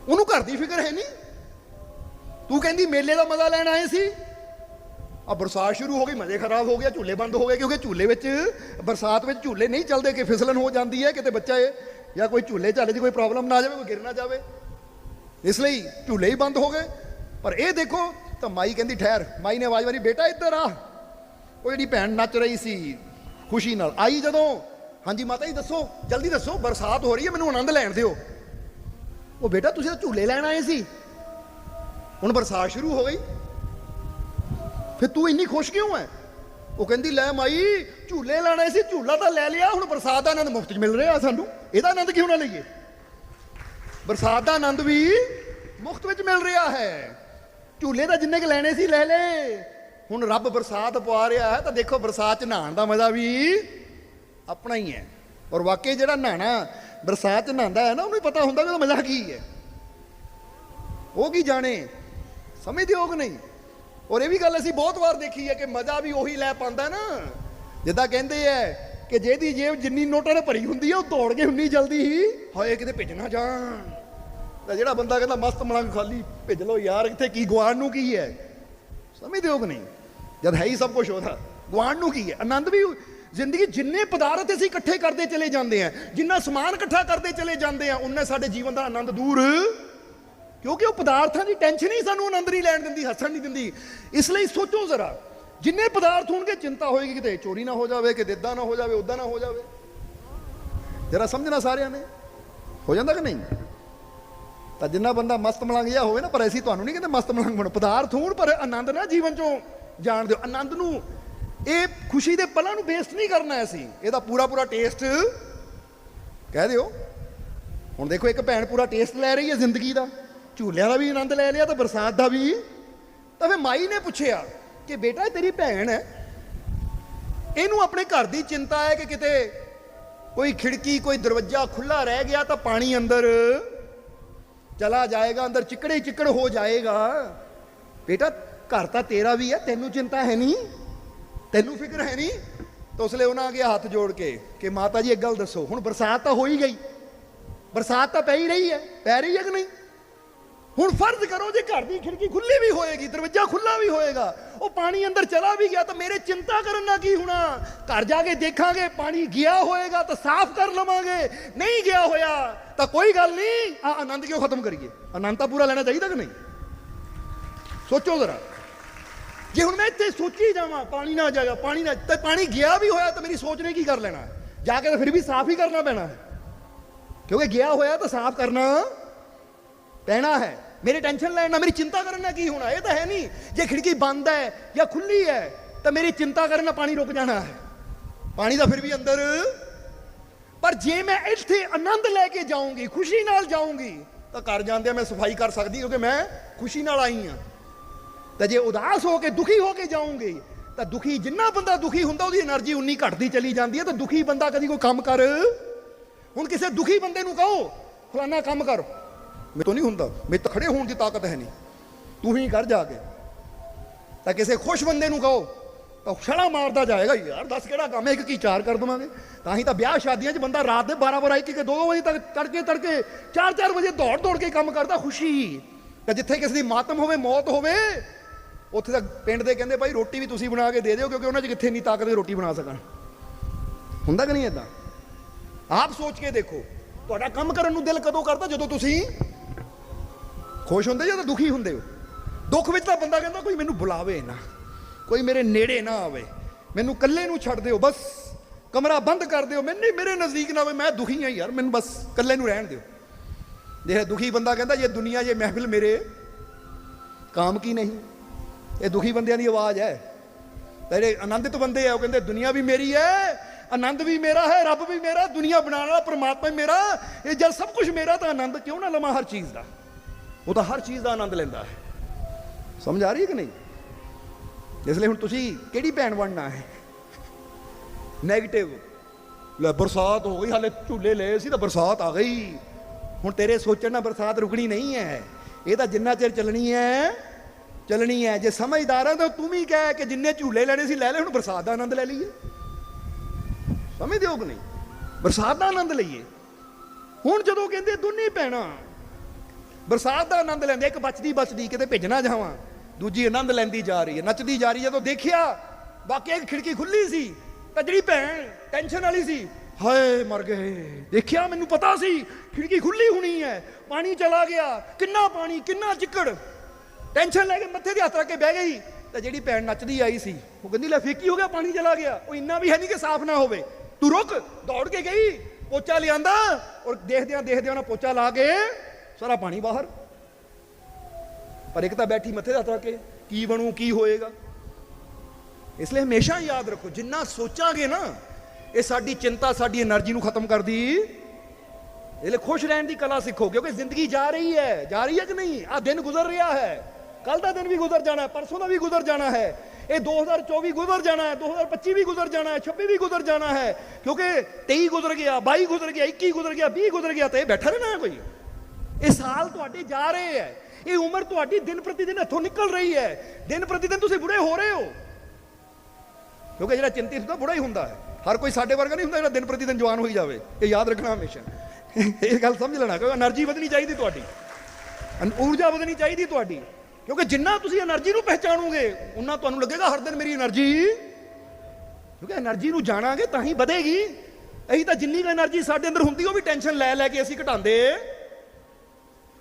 ਉਹਨੂੰ ਘਰ ਦੀ ਫਿਕਰ ਹੈ ਨਹੀਂ? ਤੂੰ ਕਹਿੰਦੀ, ਮੇਲੇ ਦਾ ਮਜ਼ਾ ਲੈਣ ਆਏ ਸੀ? ਆ ਬਰਸਾਤ ਸ਼ੁਰੂ ਹੋ ਗਈ, ਮਜ਼ੇ ਖਰਾਬ ਹੋ ਗਿਆ ਝੂਲੇ ਬੰਦ ਹੋ ਗਏ, ਕਿਉਂਕਿ ਝੂਲੇ ਵਿੱਚ, ਬਰਸਾਤ ਵਿੱਚ ਝੂਲੇ ਨਹੀਂ ਚੱਲਦੇ, ਕਿ ਫਿਸਲਣ ਹੋ ਜਾਂਦੀ ਹੈ, ਕਿਤੇ ਬੱਚਾ ਇਹ, ਜਾਂ ਕੋਈ ਝੂਲੇ ਝਾਲੇ ਦੀ ਕੋਈ ਪ੍ਰੋਬਲਮ ਨਾ ਆ ਜਾਵੇ, ਕੋਈ ਗਿਰ ਨਾ ਜਾਵੇ। ਇਸ ਲਈ ਝੂਲੇ ਹੀ ਬੰਦ ਹੋ ਗਏ। ਪਰ ਇਹ ਦੇਖੋ ਤਾਂ ਮਾਈ ਕਹਿੰਦੀ, ਠਹਿਰ। ਮਾਈ ਨੇ ਆਵਾਜ਼ ਮਾਰੀ, ਬੇਟਾ, ਇੱਧਰ ਆ। ਉਹ ਜਿਹੜੀ ਭੈਣ ਨੱਚ ਰਹੀ ਸੀ ਖੁਸ਼ੀ ਨਾਲ, ਆਈ ਜਦੋਂ, ਹਾਂਜੀ ਮਾਤਾ ਜੀ, ਦੱਸੋ, ਜਲਦੀ ਦੱਸੋ, ਬਰਸਾਤ ਹੋ ਰਹੀ ਹੈ, ਮੈਨੂੰ ਆਨੰਦ ਲੈਣ ਦਿਓ। ਉਹ ਬੇਟਾ, ਤੁਸੀਂ ਤਾਂ ਝੂਲੇ ਲੈਣ ਆਏ ਸੀ। ਹੁਣ ਬਰਸਾਤ ਸ਼ੁਰੂ ਹੋ ਗਈ। ਫਿਰ ਤੂੰ ਇੰਨੀ ਖੁਸ਼ ਕਿਉਂ ਹੈ ਉਹ ਕਹਿੰਦੀ, ਲੈ ਮਾਈ, ਝੂਲੇ ਲੈਣੇ ਸੀ, ਝੂਲਾ ਤਾਂ ਲੈ ਲਿਆ, ਹੁਣ ਬਰਸਾਤ ਦਾ ਆਨੰਦ ਮੁਫਤ 'ਚ ਮਿਲ ਰਿਹਾ ਸਾਨੂੰ। ਇਹਦਾ ਆਨੰਦ ਕਿਉਂ ਨਾ ਲਈਏ? ਬਰਸਾਤ ਦਾ ਆਨੰਦ ਵੀ ਮੁਫਤ ਵਿੱਚ ਮਿਲ ਰਿਹਾ ਹੈ। ਝੂਲੇ ਤਾਂ ਜਿੰਨੇ ਕ ਲੈਣੇ ਸੀ, ਲੈ ਲੈ। ਹੁਣ ਰੱਬ ਬਰਸਾਤ ਪਵਾ ਰਿਹਾ ਹੈ, ਤਾਂ ਦੇਖੋ ਬਰਸਾਤ 'ਚ ਨਹਾਉਣ ਦਾ ਮਜ਼ਾ ਵੀ ਆਪਣਾ ਹੀ ਹੈ। ਔਰ ਵਾਕਈ ਜਿਹੜਾ ਨਹਾਣਾ, ਬਰਸਾਤ 'ਚ ਨਹਾਉਂਦਾ ਹੈ ਨਾ, ਉਹਨੂੰ ਪਤਾ ਹੁੰਦਾ ਕਿ ਉਹਦਾ ਮਜ਼ਾ ਕੀ ਹੈ। ਉਹ ਕੀ ਜਾਣੇ? ਸਮਝਦੇ ਹੋ ਕਿ ਨਹੀਂ? ਔਰ ਇਹ ਵੀ ਗੱਲ ਅਸੀਂ ਬਹੁਤ ਵਾਰ ਦੇਖੀ ਹੈ ਕਿ ਮਜ਼ਾ ਵੀ ਉਹੀ ਲੈ ਪਾਉਂਦਾ ਨਾ। ਜਿੱਦਾਂ ਕਹਿੰਦੇ ਐ ਕਿ ਜਿਹਦੀ ਜੇਬ ਜਿੰਨੀ ਨੋਟਾਂ ਨਾਲ ਭਰੀ ਹੁੰਦੀ ਹੈ, ਉਹ ਦੌੜ ਕੇ ਉਨੀ ਜਲਦੀ ਹੀ ਹਾਏ ਕਿਤੇ ਭਿੱਜ ਨਾ ਜਾਣ। ਤਾਂ ਜਿਹੜਾ ਬੰਦਾ ਕਹਿੰਦਾ, ਮਸਤ ਮਲੰਗ ਖਾਲੀ, ਭੇਜ ਲਓ ਯਾਰ, ਇੱਥੇ ਕੀ ਗਵਾਣ ਨੂੰ ਕੀ ਹੈ? ਸਮਝਦੇ ਹੋ ਕਿ ਨਹੀਂ? ਜਦ ਹੈ ਹੀ ਸਭ ਕੁਝ ਉਹਦਾ। ਗਵਾਣ ਨੂੰ ਕੀ ਹੈ? ਆਨੰਦ ਵੀ ਜ਼ਿੰਦਗੀ ਜਿੰਨੇ ਪਦਾਰਥ ਅਸੀਂ ਇਕੱਠੇ ਕਰਦੇ ਚਲੇ ਜਾਂਦੇ ਆ ਜਿੰਨਾ ਸਮਾਨ ਇਕੱਠਾ ਕਰਦੇ ਚਲੇ ਜਾਂਦੇ ਆ ਉਨਾ ਸਾਡੇ ਜੀਵਨ ਦਾ ਆਨੰਦ ਦੂਰ। ਕਿਉਂਕਿ ਉਹ ਪਦਾਰਥਾਂ ਦੀ ਟੈਨਸ਼ਨ ਹੀ ਸਾਨੂੰ ਆਨੰਦ ਨਹੀਂ ਲੈਣ ਦਿੰਦੀ, ਹੱਸਣ ਨਹੀਂ ਦਿੰਦੀ। ਇਸ ਲਈ ਸੋਚੋ ਜ਼ਰਾ, ਜਿੰਨੇ ਪਦਾਰਥ ਹੋਣਗੇ, ਚਿੰਤਾ ਹੋਏਗੀ ਕਿਤੇ, ਚੋਰੀ ਨਾ ਹੋ ਜਾਵੇ ਕਿ ਇਦਾਂ ਨਾ ਹੋ ਜਾਵੇ ਉਦਾਂ ਨਾ ਹੋ ਜਾਵੇ। ਜਰਾ ਸਮਝਣਾ ਸਾਰਿਆਂ ਨੇ? ਹੋ ਜਾਂਦਾ ਕਿ ਨਹੀਂ? ਤਾਂ ਜਿੰਨਾ ਬੰਦਾ ਮਸਤ ਮਲੰਗ ਜਿਹਾ ਹੋਵੇ ਨਾ, ਪਰ ਅਸੀਂ ਤੁਹਾਨੂੰ ਨਹੀਂ ਕਹਿੰਦੇ ਮਸਤ ਮਲੰਗ ਬਣੋ। ਪਦਾਰਥ ਹੋਣ, ਪਰ ਆਨੰਦ ਨਾ ਜੀਵਨ ਚੋਂ ਜਾਣ ਦਿਓ। ਆਨੰਦ ਨੂੰ ਇਹ ਖੁਸ਼ੀ ਦੇ ਪਲਾਂ ਨੂੰ ਵੇਸਟ ਨਹੀਂ ਕਰਨਾ ਅਸੀਂ। ਇਹਦਾ ਪੂਰਾ ਪੂਰਾ ਟੇਸਟ ਕਹਿ ਦਿਓ। ਹੁਣ ਦੇਖੋ, ਇੱਕ ਭੈਣ ਪੂਰਾ ਟੇਸਟ ਲੈ ਰਹੀ ਹੈ ਜ਼ਿੰਦਗੀ ਦਾ। ਝੂਲਿਆਂ ਦਾ ਵੀ ਆਨੰਦ ਲੈ ਲਿਆ ਤਾਂ ਬਰਸਾਤ ਦਾ ਵੀ। ਤਾਂ ਫਿਰ ਮਾਈ ਨੇ ਪੁੱਛਿਆ ਕਿ ਬੇਟਾ ਤੇਰੀ ਭੈਣ ਹੈ। ਇਹਨੂੰ ਆਪਣੇ ਘਰ ਦੀ ਚਿੰਤਾ ਹੈ ਕਿ ਕਿਤੇ ਕੋਈ ਖਿੜਕੀ, ਕੋਈ ਦਰਵਾਜ਼ਾ ਖੁੱਲਾ ਰਹਿ ਗਿਆ ਤਾਂ ਪਾਣੀ ਅੰਦਰ ਚਲਾ ਜਾਏਗਾ, ਅੰਦਰ ਚਿੱਕੜੇ ਹੀ ਚਿੱਕੜ ਹੋ ਜਾਏਗਾ। ਬੇਟਾ, ਘਰ ਤਾਂ ਤੇਰਾ ਵੀ ਹੈ, ਤੈਨੂੰ ਚਿੰਤਾ ਹੈ ਨਹੀਂ? ਤੈਨੂੰ ਫਿਕਰ ਹੈ ਨਹੀਂ? ਤਾਂ ਉਸਲੇ ਉਹਨਾਂ ਅੱਗੇ ਹੱਥ ਜੋੜ ਕੇ ਕਿ ਮਾਤਾ ਜੀ, ਇੱਕ ਗੱਲ ਦੱਸੋ, ਹੁਣ ਬਰਸਾਤ ਤਾਂ ਹੋ ਹੀ ਗਈ। ਬਰਸਾਤ ਤਾਂ ਪੈ ਹੀ ਰਹੀ ਹੈ, ਪੈ ਰਹੀ ਹੈ ਕਿ ਨਹੀਂ? ਹੁਣ ਫਰਜ਼ ਕਰੋ ਜੇ ਘਰ ਦੀ ਖਿੜਕੀ ਖੁੱਲੀ ਵੀ ਹੋਏਗੀ, ਦਰਵਾਜ਼ਾ ਖੁੱਲਾ ਵੀ ਹੋਏਗਾ, ਉਹ ਪਾਣੀ ਅੰਦਰ ਚਲਾ ਵੀ ਗਿਆ ਤਾਂ ਮੇਰੇ ਚਿੰਤਾ ਕਰਨ ਨਾਲ ਕੀ ਹੋਣਾ? ਘਰ ਜਾ ਕੇ ਦੇਖਾਂਗੇ, ਪਾਣੀ ਗਿਆ ਹੋਏਗਾ ਤਾਂ ਸਾਫ਼ ਕਰ ਲਵਾਂਗੇ, ਨਹੀਂ ਗਿਆ ਹੋਇਆ ਤਾਂ ਕੋਈ ਗੱਲ ਨਹੀਂ ਆ ਆਨੰਦ ਕਿਉਂ ਖਤਮ ਕਰੀਏ? ਆਨੰਦ ਤਾਂ ਪੂਰਾ ਲੈਣਾ ਚਾਹੀਦਾ ਕਿ ਨਹੀਂ? ਸੋਚੋ ਜ਼ਰਾ। ਜੇ ਹੁਣ ਮੈਂ ਇੱਥੇ ਸੋਚੀ ਜਾਵਾਂ, ਪਾਣੀ ਨਾ ਜਾਏਗਾ, ਪਾਣੀ ਨਾ ਤੇ ਪਾਣੀ ਗਿਆ ਵੀ ਹੋਇਆ ਤਾਂ ਮੇਰੀ ਸੋਚ ਨੇ ਕੀ ਕਰ ਲੈਣਾ? ਜਾ ਕੇ ਤਾਂ ਫਿਰ ਵੀ ਸਾਫ਼ ਹੀ ਕਰਨਾ ਪੈਣਾ। ਹੈ ਕਿਉਂਕਿ ਗਿਆ ਹੋਇਆ ਤਾਂ ਸਾਫ਼ ਕਰਨਾ ਪਹਿਣਾ ਹੈ। ਮੇਰੇ ਟੈਨਸ਼ਨ ਨਾਲ ਮੇਰੀ ਚਿੰਤਾ ਕਰਨ ਨਾਲ ਕੀ ਹੋਣਾ? ਇਹ ਤਾਂ ਹੈ ਨਹੀਂ। ਜੇ ਖਿੜਕੀ ਬੰਦ ਹੈ ਜਾਂ ਖੁੱਲੀ ਹੈ, ਤਾਂ ਮੇਰੀ ਚਿੰਤਾ ਕਰਨ ਨਾਲ ਪਾਣੀ ਰੁਕ ਜਾਣਾ ਹੈ। ਪਾਣੀ ਦਾ ਫਿਰ ਵੀ ਅੰਦਰ। ਪਰ ਜੇ ਮੈਂ ਇੱਥੇ ਆਨੰਦ ਲੈ ਕੇ ਜਾਊਂਗੀ, ਖੁਸ਼ੀ ਨਾਲ ਜਾਊਂਗੀ, ਤਾਂ ਘਰ ਜਾਂਦੇ ਮੈਂ ਸਫ਼ਾਈ ਕਰ ਸਕਦੀ ਕਿਉਂਕਿ ਮੈਂ ਖੁਸ਼ੀ ਨਾਲ ਆਈ ਹਾਂ। ਤਾਂ ਜੇ ਉਦਾਸ ਹੋ ਕੇ, ਦੁਖੀ ਹੋ ਕੇ ਜਾਊਂਗੀ, ਤਾਂ ਦੁਖੀ ਜਿੰਨਾ ਬੰਦਾ ਦੁਖੀ ਹੁੰਦਾ, ਉਹਦੀ એનર્ਜੀ ਉਨੀ ਘਟਦੀ ਚਲੀ ਜਾਂਦੀ ਹੈ। ਤਾਂ ਦੁਖੀ ਬੰਦਾ ਕਦੀ ਕੋਈ ਕੰਮ ਕਰ। ਹੁਣ ਕਿਸੇ ਦੁਖੀ ਬੰਦੇ ਨੂੰ ਕਹੋ ਫਲਾਣਾ ਕੰਮ ਕਰੋ। ਮੇਰੇ ਤੋਂ ਨਹੀਂ ਹੁੰਦਾ। ਮੇਰੇ ਤਾਂ ਖੜੇ ਹੋਣ ਦੀ ਤਾਕਤ ਹੈ ਨਹੀਂ। ਤੂੰ ਹੀ ਕਰ ਜਾ ਕੇ। ਤਾਂ ਕਿਸੇ ਖੁਸ਼ ਬੰਦੇ ਨੂੰ ਕਹੋ, ਤਾਂ ਛੜਾ ਮਾਰਦਾ ਜਾਏਗਾ ਯਾਰ ਦੱਸ ਕਿਹੜਾ ਕੰਮ ਹੈ? ਇੱਕ ਕੀ ਚਾਰ ਕਰ ਦਵਾਂਗੇ? ਤਾਂ ਹੀ ਤਾਂ ਵਿਆਹ ਸ਼ਾਦੀਆਂ 'ਚ ਬੰਦਾ ਰਾਤ ਦੇ 12 12 1 1 2 ਵਜੇ ਤੱਕ ਤੜਕੇ ਤੜਕੇ 4 4 ਵਜੇ ਦੌੜ ਦੌੜ ਕੇ ਕੰਮ ਕਰਦਾ ਖੁਸ਼ੀ। ਤਾਂ ਜਿੱਥੇ ਕਿਸੇ ਦੀ ਮਾਤਮ ਹੋਵੇ, ਮੌਤ ਹੋਵੇ, ਉੱਥੇ ਤਾਂ ਪਿੰਡ ਦੇ ਕਹਿੰਦੇ ਭਾਈ ਰੋਟੀ ਵੀ ਤੁਸੀਂ ਬਣਾ ਕੇ ਦੇ ਦਿਓ ਕਿਉਂਕਿ ਉਹਨਾਂ 'ਚ ਕਿੱਥੇ ਨਹੀਂ ਤਾਕਤ ਦੇ ਰੋਟੀ ਬਣਾ ਸਕਣ। ਹੁੰਦਾ ਕਿ ਨਹੀਂ ਇਦਾਂ ਆਪ ਸੋਚ ਕੇ ਦੇਖੋ। ਤੁਹਾਡਾ ਕੰਮ ਕਰਨ ਨੂੰ ਦਿਲ ਕਦੋਂ ਕਰਦਾ? ਜਦੋਂ ਤੁਸੀਂ ਖੁਸ਼ ਹੁੰਦੇ ਜਾਂ ਤਾਂ ਦੁਖੀ ਹੁੰਦੇ ਹੋ? ਦੁੱਖ ਵਿੱਚ ਤਾਂ ਬੰਦਾ ਕਹਿੰਦਾ, ਕੋਈ ਮੈਨੂੰ ਬੁਲਾਵੇ ਨਾ, ਕੋਈ ਮੇਰੇ ਨੇੜੇ ਨਾ ਆਵੇ। ਮੈਨੂੰ ਇਕੱਲੇ ਨੂੰ ਛੱਡ ਦਿਓ, ਬਸ। ਕਮਰਾ ਬੰਦ ਕਰ ਦਿਓ। ਮੈਨੂੰ ਨਹੀਂ, ਮੇਰੇ ਨਜ਼ਦੀਕ ਨਾ ਆਵੇ। ਮੈਂ ਦੁਖੀ ਹਾਂ ਯਾਰ, ਮੈਨੂੰ ਬਸ ਇਕੱਲੇ ਨੂੰ ਰਹਿਣ ਦਿਓ। ਜਿਹੜਾ ਦੁਖੀ ਬੰਦਾ ਕਹਿੰਦਾ, ਇਹ ਦੁਨੀਆ, ਇਹ ਮਹਿਫਿਲ ਮੇਰੇ ਕਾਮ ਕੀ ਨਹੀਂ? ਇਹ ਦੁਖੀ ਬੰਦਿਆਂ ਦੀ ਆਵਾਜ਼ ਹੈ। ਜਿਹੜੇ ਆਨੰਦਿਤ ਬੰਦੇ ਆ, ਉਹ ਕਹਿੰਦੇ, ਦੁਨੀਆ ਵੀ ਮੇਰੀ ਹੈ, ਆਨੰਦ ਵੀ ਮੇਰਾ ਹੈ, ਰੱਬ ਵੀ ਮੇਰਾ, ਦੁਨੀਆ ਬਣਾਉਣ ਵਾਲਾ ਪਰਮਾਤਮਾ ਵੀ ਮੇਰਾ। ਇਹ ਜਦ ਸਭ ਕੁਝ ਮੇਰਾ ਤਾਂ ਆਨੰਦ ਕਿਉਂ ਨਾ ਲਵਾਂ ਹਰ ਚੀਜ਼ ਦਾ? ਉਹ ਤਾਂ ਹਰ ਚੀਜ਼ ਦਾ ਆਨੰਦ ਲੈਂਦਾ ਹੈ। ਸਮਝ ਆ ਰਹੀ ਹੈ ਕਿ ਨਹੀਂ? ਇਸ ਲਈ ਹੁਣ ਤੁਸੀਂ ਕਿਹੜੀ ਭੈਣ ਬਣਨਾ ਹੈ? ਨੈਗੇਟਿਵ ਲੈ, ਬਰਸਾਤ ਹੋ ਗਈ, ਹਾਲੇ ਝੂਲੇ ਲਏ ਸੀ ਤਾਂ ਬਰਸਾਤ ਆ ਗਈ। ਹੁਣ ਤੇਰੇ ਸੋਚਣ ਨਾਲ ਬਰਸਾਤ ਰੁਕਣੀ ਨਹੀਂ ਹੈ। ਇਹ ਤਾਂ ਜਿੰਨਾ ਚਿਰ ਚੱਲਣੀ ਹੈ ਚੱਲਣੀ ਹੈ। ਜੇ ਸਮਝਦਾਰ ਹੈ ਤਾਂ ਤੂੰ ਵੀ ਕਹਿ ਕਿ ਜਿੰਨੇ ਝੂਲੇ ਲੈਣੇ ਸੀ, ਲੈ ਲੈ, ਹੁਣ ਬਰਸਾਤ ਦਾ ਆਨੰਦ ਲੈ ਲਈਏ। ਸਮਝਦੇ ਹੋ ਕਿ ਨਹੀਂ? ਬਰਸਾਤ ਦਾ ਆਨੰਦ ਲਈਏ। ਹੁਣ ਜਦੋਂ ਕਹਿੰਦੇ, ਦੋਨੇ ਭੈਣਾਂ ਬਰਸਾਤ ਦਾ ਆਨੰਦ ਲੈਂਦੇ ਇੱਕ ਬਚਦੀ ਬਚਦੀ ਕਿਤੇ ਭੇਜਣਾ ਜਾਵਾਂ, ਦੂਜੀ ਆਨੰਦ ਲੈਂਦੀ ਜਾ ਰਹੀ ਹੈ, ਨੱਚਦੀ ਜਾ ਰਹੀ ਹੈ। ਜਦੋਂ ਦੇਖਿਆ, ਵਾਕਿਆ ਇੱਕ ਖਿੜਕੀ ਖੁੱਲੀ ਸੀ ਤਾਂ ਜਿਹੜੀ ਭੈਣ, ਟੈਨਸ਼ਨ ਵਾਲੀ ਸੀ। ਹਾਏ, ਮਰ ਗਏ। ਦੇਖਿਆ, ਮੈਨੂੰ ਪਤਾ ਸੀ, ਖਿੜਕੀ ਖੁੱਲੀ ਹੋਣੀ ਹੈ, ਪਾਣੀ ਚਲਾ ਗਿਆ, ਕਿੰਨਾ ਪਾਣੀ, ਕਿੰਨਾ ਚਿੱਕੜ। ਟੈਨਸ਼ਨ ਲੈ ਕੇ ਮੱਥੇ ਦੇ ਹੱਥ ਰੱਖ ਕੇ ਬਹਿ ਗਈ, ਤਾਂ ਜਿਹੜੀ ਭੈਣ ਨੱਚਦੀ ਆਈ ਸੀ, ਉਹ ਕਹਿੰਦੀ, ਲੈ ਫੇਰ ਹੋ ਗਿਆ, ਪਾਣੀ ਚਲਾ ਗਿਆ। ਉਹ ਇੰਨਾ ਵੀ ਹੈ ਨਹੀਂ ਕਿ ਸਾਫ਼ ਨਾ ਹੋਵੇ। ਤੂੰ ਰੁਕ, ਦੌੜ ਕੇ ਗਈ, ਪੋਚਾ ਲਿਆਂਦਾ? ਔਰ ਦੇਖਦਿਆਂ ਦੇਖਦਿਆਂ ਉਹਨਾਂ ਪੋਚਾ ਲਾ ਕੇ ਸਾਰਾ ਪਾਣੀ ਬਾਹਰ। ਪਰ ਇੱਕ ਤਾਂ ਬੈਠੀ ਮੱਥੇ ਦਾ ਤੱਕ ਕੀ ਬਣੂ, ਕੀ ਹੋਏਗਾ? ਇਸ ਲਈ ਹਮੇਸ਼ਾ ਯਾਦ ਰੱਖੋ, ਜਿੰਨਾ ਸੋਚਾਂਗੇ ਨਾ, ਇਹ ਸਾਡੀ ਚਿੰਤਾ, ਸਾਡੀ એનર્ਜੀ ਨੂੰ ਖਤਮ ਕਰਦੀ। ਇਹ ਲਈ ਖੁਸ਼ ਰਹਿਣ ਦੀ ਕਲਾ ਸਿੱਖੋ, ਕਿਉਂਕਿ ਜ਼ਿੰਦਗੀ ਜਾ ਰਹੀ ਹੈ। ਜਾ ਰਹੀ ਹੈ ਕਿ ਨਹੀਂ? ਆ ਦਿਨ ਗੁਜ਼ਰ ਰਿਹਾ ਹੈ। ਕੱਲ ਦਾ ਦਿਨ ਵੀ ਗੁਜ਼ਰ ਜਾਣਾ ਹੈ, ਪਰਸੋਂ ਦਾ ਵੀ ਗੁਜ਼ਰ ਜਾਣਾ ਹੈ। ਇਹ 2024 ਗੁਜ਼ਰ ਜਾਣਾ ਹੈ 2025 ਵੀ ਗੁਜ਼ਰ ਜਾਣਾ ਹੈ 26 ਵੀ ਗੁਜ਼ਰ ਜਾਣਾ ਹੈ। ਕਿਉਂਕਿ 23 ਗੁਜ਼ਰ ਗਿਆ 22 ਗੁਜ਼ਰ ਗਿਆ 21 ਗੁਜ਼ਰ ਗਿਆ 20 ਗੁਜ਼ਰ ਗਿਆ ਤੇ ਬੈਠਾ ਰਹਿਣਾ ਕੋਈ। ਇਹ ਸਾਲ ਤੁਹਾਡੇ ਜਾ ਰਹੇ ਹੈ। ਇਹ ਉਮਰ ਤੁਹਾਡੀ ਦਿਨ ਪ੍ਰਤੀ ਦਿਨ ਹੱਥੋਂ ਨਿਕਲ ਰਹੀ ਹੈ। ਦਿਨ ਪ੍ਰਤੀ ਦਿਨ ਤੁਸੀਂ ਬੁੜੇ ਹੋ ਰਹੇ ਹੋ। ਕਿਉਂਕਿ ਜਿਹੜਾ ਚਿੰਤਿਤ ਹੁੰਦਾ, ਬੁੜਾ ਹੀ ਹੁੰਦਾ ਹੈ। ਹਰ ਕੋਈ ਸਾਡੇ ਵਰਗਾ ਨਹੀਂ ਹੁੰਦਾ ਜਿਹੜਾ ਦਿਨ ਪ੍ਰਤੀ ਦਿਨ ਜਵਾਨ ਹੋਈ ਜਾਵੇ। ਇਹ ਯਾਦ ਰੱਖਣਾ ਹਮੇਸ਼ਾ। ਇਹ ਗੱਲ ਸਮਝ ਲੈਣਾ, ਕਿਉਂਕਿ એનર્ਜੀ ਵਧਣੀ ਚਾਹੀਦੀ ਤੁਹਾਡੀ। ਊਰਜਾ ਵਧਣੀ ਚਾਹੀਦੀ ਤੁਹਾਡੀ। ਕਿਉਂਕਿ ਜਿੰਨਾ ਤੁਸੀਂ એનર્ਜੀ ਨੂੰ ਪਹਿਚਾਣੋਗੇ, ਉਨਾ ਤੁਹਾਨੂੰ ਲੱਗੇਗਾ ਹਰ ਦਿਨ ਮੇਰੀ એનર્ਜੀ। ਕਿਉਂਕਿ એનર્ਜੀ ਨੂੰ ਜਾਣਾਂਗੇ ਤਾਂ ਹੀ ਵਧੇਗੀ। ਇਹੀ ਤਾਂ ਜਿੰਨੀ ਕੁ એનર્ਜੀ ਸਾਡੇ ਅੰਦਰ ਹੁੰਦੀ, ਉਹ ਵੀ ਟੈਨਸ਼ਨ ਲੈ ਲੈ ਕੇ ਅਸੀਂ ਘਟਾਉਂਦੇ।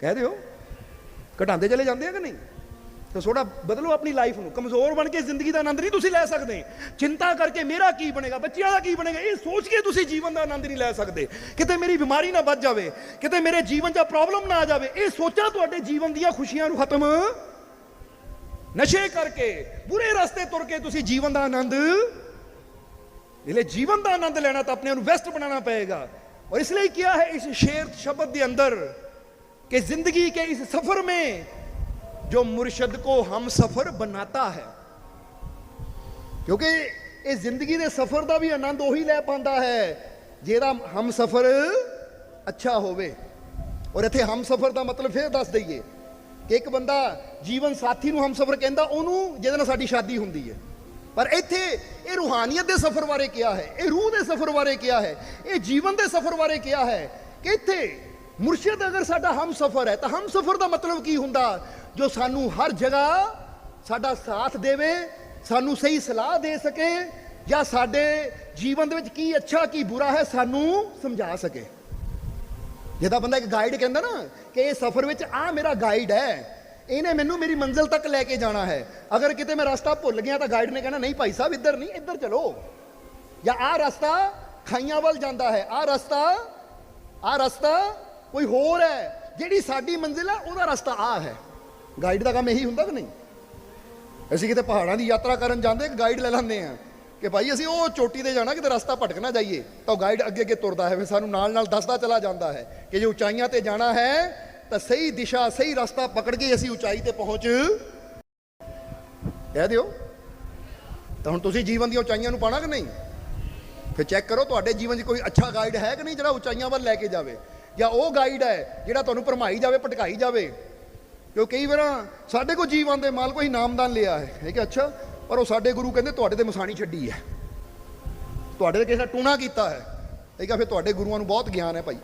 ਕਹਿ ਦਿਓ। ਘਟਾਉਂਦੇ ਚਲੇ ਜਾਂਦੇ ਆ ਕਿ ਨਹੀਂ? ਤਾਂ ਥੋੜਾ ਬਦਲੋ ਆਪਣੀ ਲਾਈਫ ਨੂੰ। ਕਮਜ਼ੋਰ ਬਣ ਕੇ ਜ਼ਿੰਦਗੀ ਦਾ ਆਨੰਦ ਨਹੀਂ ਤੁਸੀਂ ਲੈ ਸਕਦੇ। ਚਿੰਤਾ ਕਰਕੇ ਮੇਰਾ ਕੀ ਬਣੇਗਾ, ਬੱਚਿਆਂ ਦਾ ਕੀ ਬਣੇਗਾ, ਇਹ ਸੋਚ ਕੇ ਤੁਸੀਂ ਜੀਵਨ ਦਾ ਆਨੰਦ ਨਹੀਂ ਲੈ ਸਕਦੇ। ਕਿਤੇ ਮੇਰੀ ਬਿਮਾਰੀ ਨਾ ਵੱਧ ਜਾਵੇ, ਕਿਤੇ ਮੇਰੇ ਜੀਵਨ 'ਚ ਪ੍ਰੋਬਲਮ ਨਾ ਆ ਜਾਵੇ, ਇਹ ਸੋਚਾਂ ਤੁਹਾਡੇ ਜੀਵਨ ਦੀਆਂ ਖੁਸ਼ੀਆਂ ਨੂੰ ਖਤਮ। ਨਸ਼ੇ ਕਰਕੇ, ਬੁਰੇ ਰਸਤੇ ਤੁਰ ਕੇ ਤੁਸੀਂ ਜੀਵਨ ਦਾ ਆਨੰਦ ਇਹਲੇ ਜੀਵਨ ਦਾ ਆਨੰਦ ਲੈਣਾ ਤਾਂ ਆਪਣੇ ਨੂੰ ਵੈਸਟ ਬਣਾਉਣਾ ਪਏਗਾ। ਔਰ ਇਸ ਲਈ ਕਿਹਾ ਹੈ, ਇਸ ਸ਼ੇਰ ਸ਼ਬਦ ਦੇ ਅੰਦਰ कि जिंदगी के इस सफर में जो मुर्शद को हम सफर बनाता है ਕਿਉਂਕਿ ਇਹ ਜ਼ਿੰਦਗੀ ਦੇ ਸਫ਼ਰ ਦਾ ਵੀ ਆਨੰਦ ਉਹੀ ਲੈ ਪਾਉਂਦਾ ਹੈ ਜਿਹਦਾ ਹਮ ਸਫ਼ਰ ਅੱਛਾ ਹੋਵੇ ਔਰ ਇੱਥੇ ਹਮ ਸਫ਼ਰ ਦਾ ਮਤਲਬ ਫੇਰ ਦੱਸ ਦਈਏ ਕਿ ਇੱਕ ਬੰਦਾ ਜੀਵਨ ਸਾਥੀ ਨੂੰ ਹਮ ਸਫ਼ਰ ਕਹਿੰਦਾ ਉਹਨੂੰ ਜਿਹਦੇ ਨਾਲ ਸਾਡੀ ਸ਼ਾਦੀ ਹੁੰਦੀ ਹੈ ਪਰ ਇੱਥੇ ਇਹ ਰੂਹਾਨੀਅਤ ਦੇ ਸਫ਼ਰ ਬਾਰੇ ਕਿਹਾ ਹੈ ਇਹ ਰੂਹ ਦੇ ਸਫ਼ਰ ਬਾਰੇ ਕਿਹਾ ਹੈ ਇਹ ਜੀਵਨ ਦੇ ਸਫ਼ਰ ਬਾਰੇ ਕਿਹਾ ਹੈ ਕਿ ਇੱਥੇ ਮੁਰਸ਼ਿਦ, ਅਗਰ ਸਾਡਾ ਹਮ ਸਫ਼ਰ ਹੈ, ਤਾਂ ਹਮ ਸਫ਼ਰ ਦਾ ਮਤਲਬ ਕੀ ਹੁੰਦਾ? ਜੋ ਸਾਨੂੰ ਹਰ ਜਗ੍ਹਾ ਸਾਡਾ ਸਾਥ ਦੇਵੇ, ਸਾਨੂੰ ਸਹੀ ਸਲਾਹ ਦੇ ਸਕੇ, ਜਾਂ ਸਾਡੇ ਜੀਵਨ ਦੇ ਵਿੱਚ ਕੀ ਅੱਛਾ, ਕੀ ਬੁਰਾ ਹੈ, ਸਾਨੂੰ ਸਮਝਾ ਸਕੇ। ਜਿਹਦਾ ਬੰਦਾ ਇੱਕ ਗਾਈਡ ਕਹਿੰਦਾ ਨਾ ਕਿ ਇਹ ਸਫ਼ਰ ਵਿੱਚ ਆ ਮੇਰਾ ਗਾਈਡ ਹੈ, ਇਹਨੇ ਮੈਨੂੰ ਮੇਰੀ ਮੰਜ਼ਿਲ ਤੱਕ ਲੈ ਕੇ ਜਾਣਾ ਹੈ। ਅਗਰ ਕਿਤੇ ਮੈਂ ਰਸਤਾ ਭੁੱਲ ਗਿਆ ਤਾਂ ਗਾਈਡ ਨੇ ਕਹਿਣਾ, ਨਹੀਂ ਭਾਈ ਸਾਹਿਬ, ਇੱਧਰ ਨਹੀਂ, ਇੱਧਰ ਚਲੋ। ਜਾਂ ਆ ਰਸਤਾ ਖਾਈਆਂ ਵੱਲ ਜਾਂਦਾ ਹੈ ਆ ਰਸਤਾ ਆ ਰਸਤਾ ਕੋਈ ਹੋਰ ਹੈ? ਜਿਹੜੀ ਸਾਡੀ ਮੰਜ਼ਿਲ ਹੈ ਉਹਦਾ ਰਸਤਾ ਆ ਹੈ। ਗਾਈਡ ਦਾ ਕੰਮ ਇਹੀ ਹੁੰਦਾ ਕਿ ਨਹੀਂ? ਅਸੀਂ ਕਿਤੇ ਪਹਾੜਾਂ ਦੀ ਯਾਤਰਾ ਕਰਨ ਜਾਂਦੇ, ਇੱਕ ਗਾਈਡ ਲੈ ਲੈਂਦੇ ਆ ਕਿ ਭਾਈ ਅਸੀਂ ਉਹ ਚੋਟੀ ਤੇ ਜਾਣਾ, ਕਿਤੇ ਰਸਤਾ ਭਟਕ ਨਾ ਜਾਈਏ, ਤਾਂ ਗਾਈਡ ਅੱਗੇ ਅੱਗੇ ਤੁਰਦਾ ਹੈ, ਫਿਰ ਸਾਨੂੰ ਨਾਲ ਨਾਲ ਦੱਸਦਾ ਚਲਾ ਜਾਂਦਾ ਹੈ ਕਿ ਜੇ ਉਚਾਈਆਂ ਤੇ ਜਾਣਾ ਹੈ, ਤਾਂ ਸਹੀ ਦਿਸ਼ਾ, ਸਹੀ ਰਸਤਾ ਪਕੜ ਕੇ ਅਸੀਂ ਉਚਾਈ ਤੇ ਪਹੁੰਚ ਕਹਿ ਦਿਓ। ਤਾਂ ਹੁਣ ਤੁਸੀਂ ਜੀਵਨ ਦੀਆਂ ਉਚਾਈਆਂ ਨੂੰ ਪਾਣਾ ਕਿ ਨਹੀਂ? ਫਿਰ ਚੈੱਕ ਕਰੋ, ਤੁਹਾਡੇ ਜੀਵਨ 'ਚ ਕੋਈ ਅੱਛਾ ਗਾਈਡ ਹੈ ਕਿ ਨਹੀਂ ਜਿਹੜਾ ਉਚਾਈਆਂ ਵੱਲ ਲੈ ਕੇ ਜਾਵੇ? ਜਾਂ ਉਹ ਗਾਈਡ ਹੈ ਜਿਹੜਾ ਤੁਹਾਨੂੰ ਭਰਮਾਈ ਜਾਵੇ, ਭਟਕਾਈ ਜਾਵੇ। ਕਿਉਂ ਕਈ ਵਾਰ ਸਾਡੇ ਕੋਲ ਜੀਵ ਦੇ ਮਾਲ ਕੋਈ ਨਾਮਦਾਨ ਲਿਆ ਹੈ ਹੈ ਕਿ ਅੱਛਾ? ਪਰ ਉਹ ਸਾਡੇ ਗੁਰੂ ਕਹਿੰਦੇ ਤੁਹਾਡੇ ਤੇ ਮਸਾਣੀ ਛੱਡੀ ਹੈ। ਤੁਹਾਡੇ ਤੇ ਕਿਸੇ ਨੇ ਟੂਣਾ ਕੀਤਾ ਹੈ ਇਹ ਕਿਹਾ ਫਿਰ ਤੁਹਾਡੇ ਗੁਰੂਆਂ ਨੂੰ ਬਹੁਤ ਗਿਆਨ ਹੈ ਭਾਈ।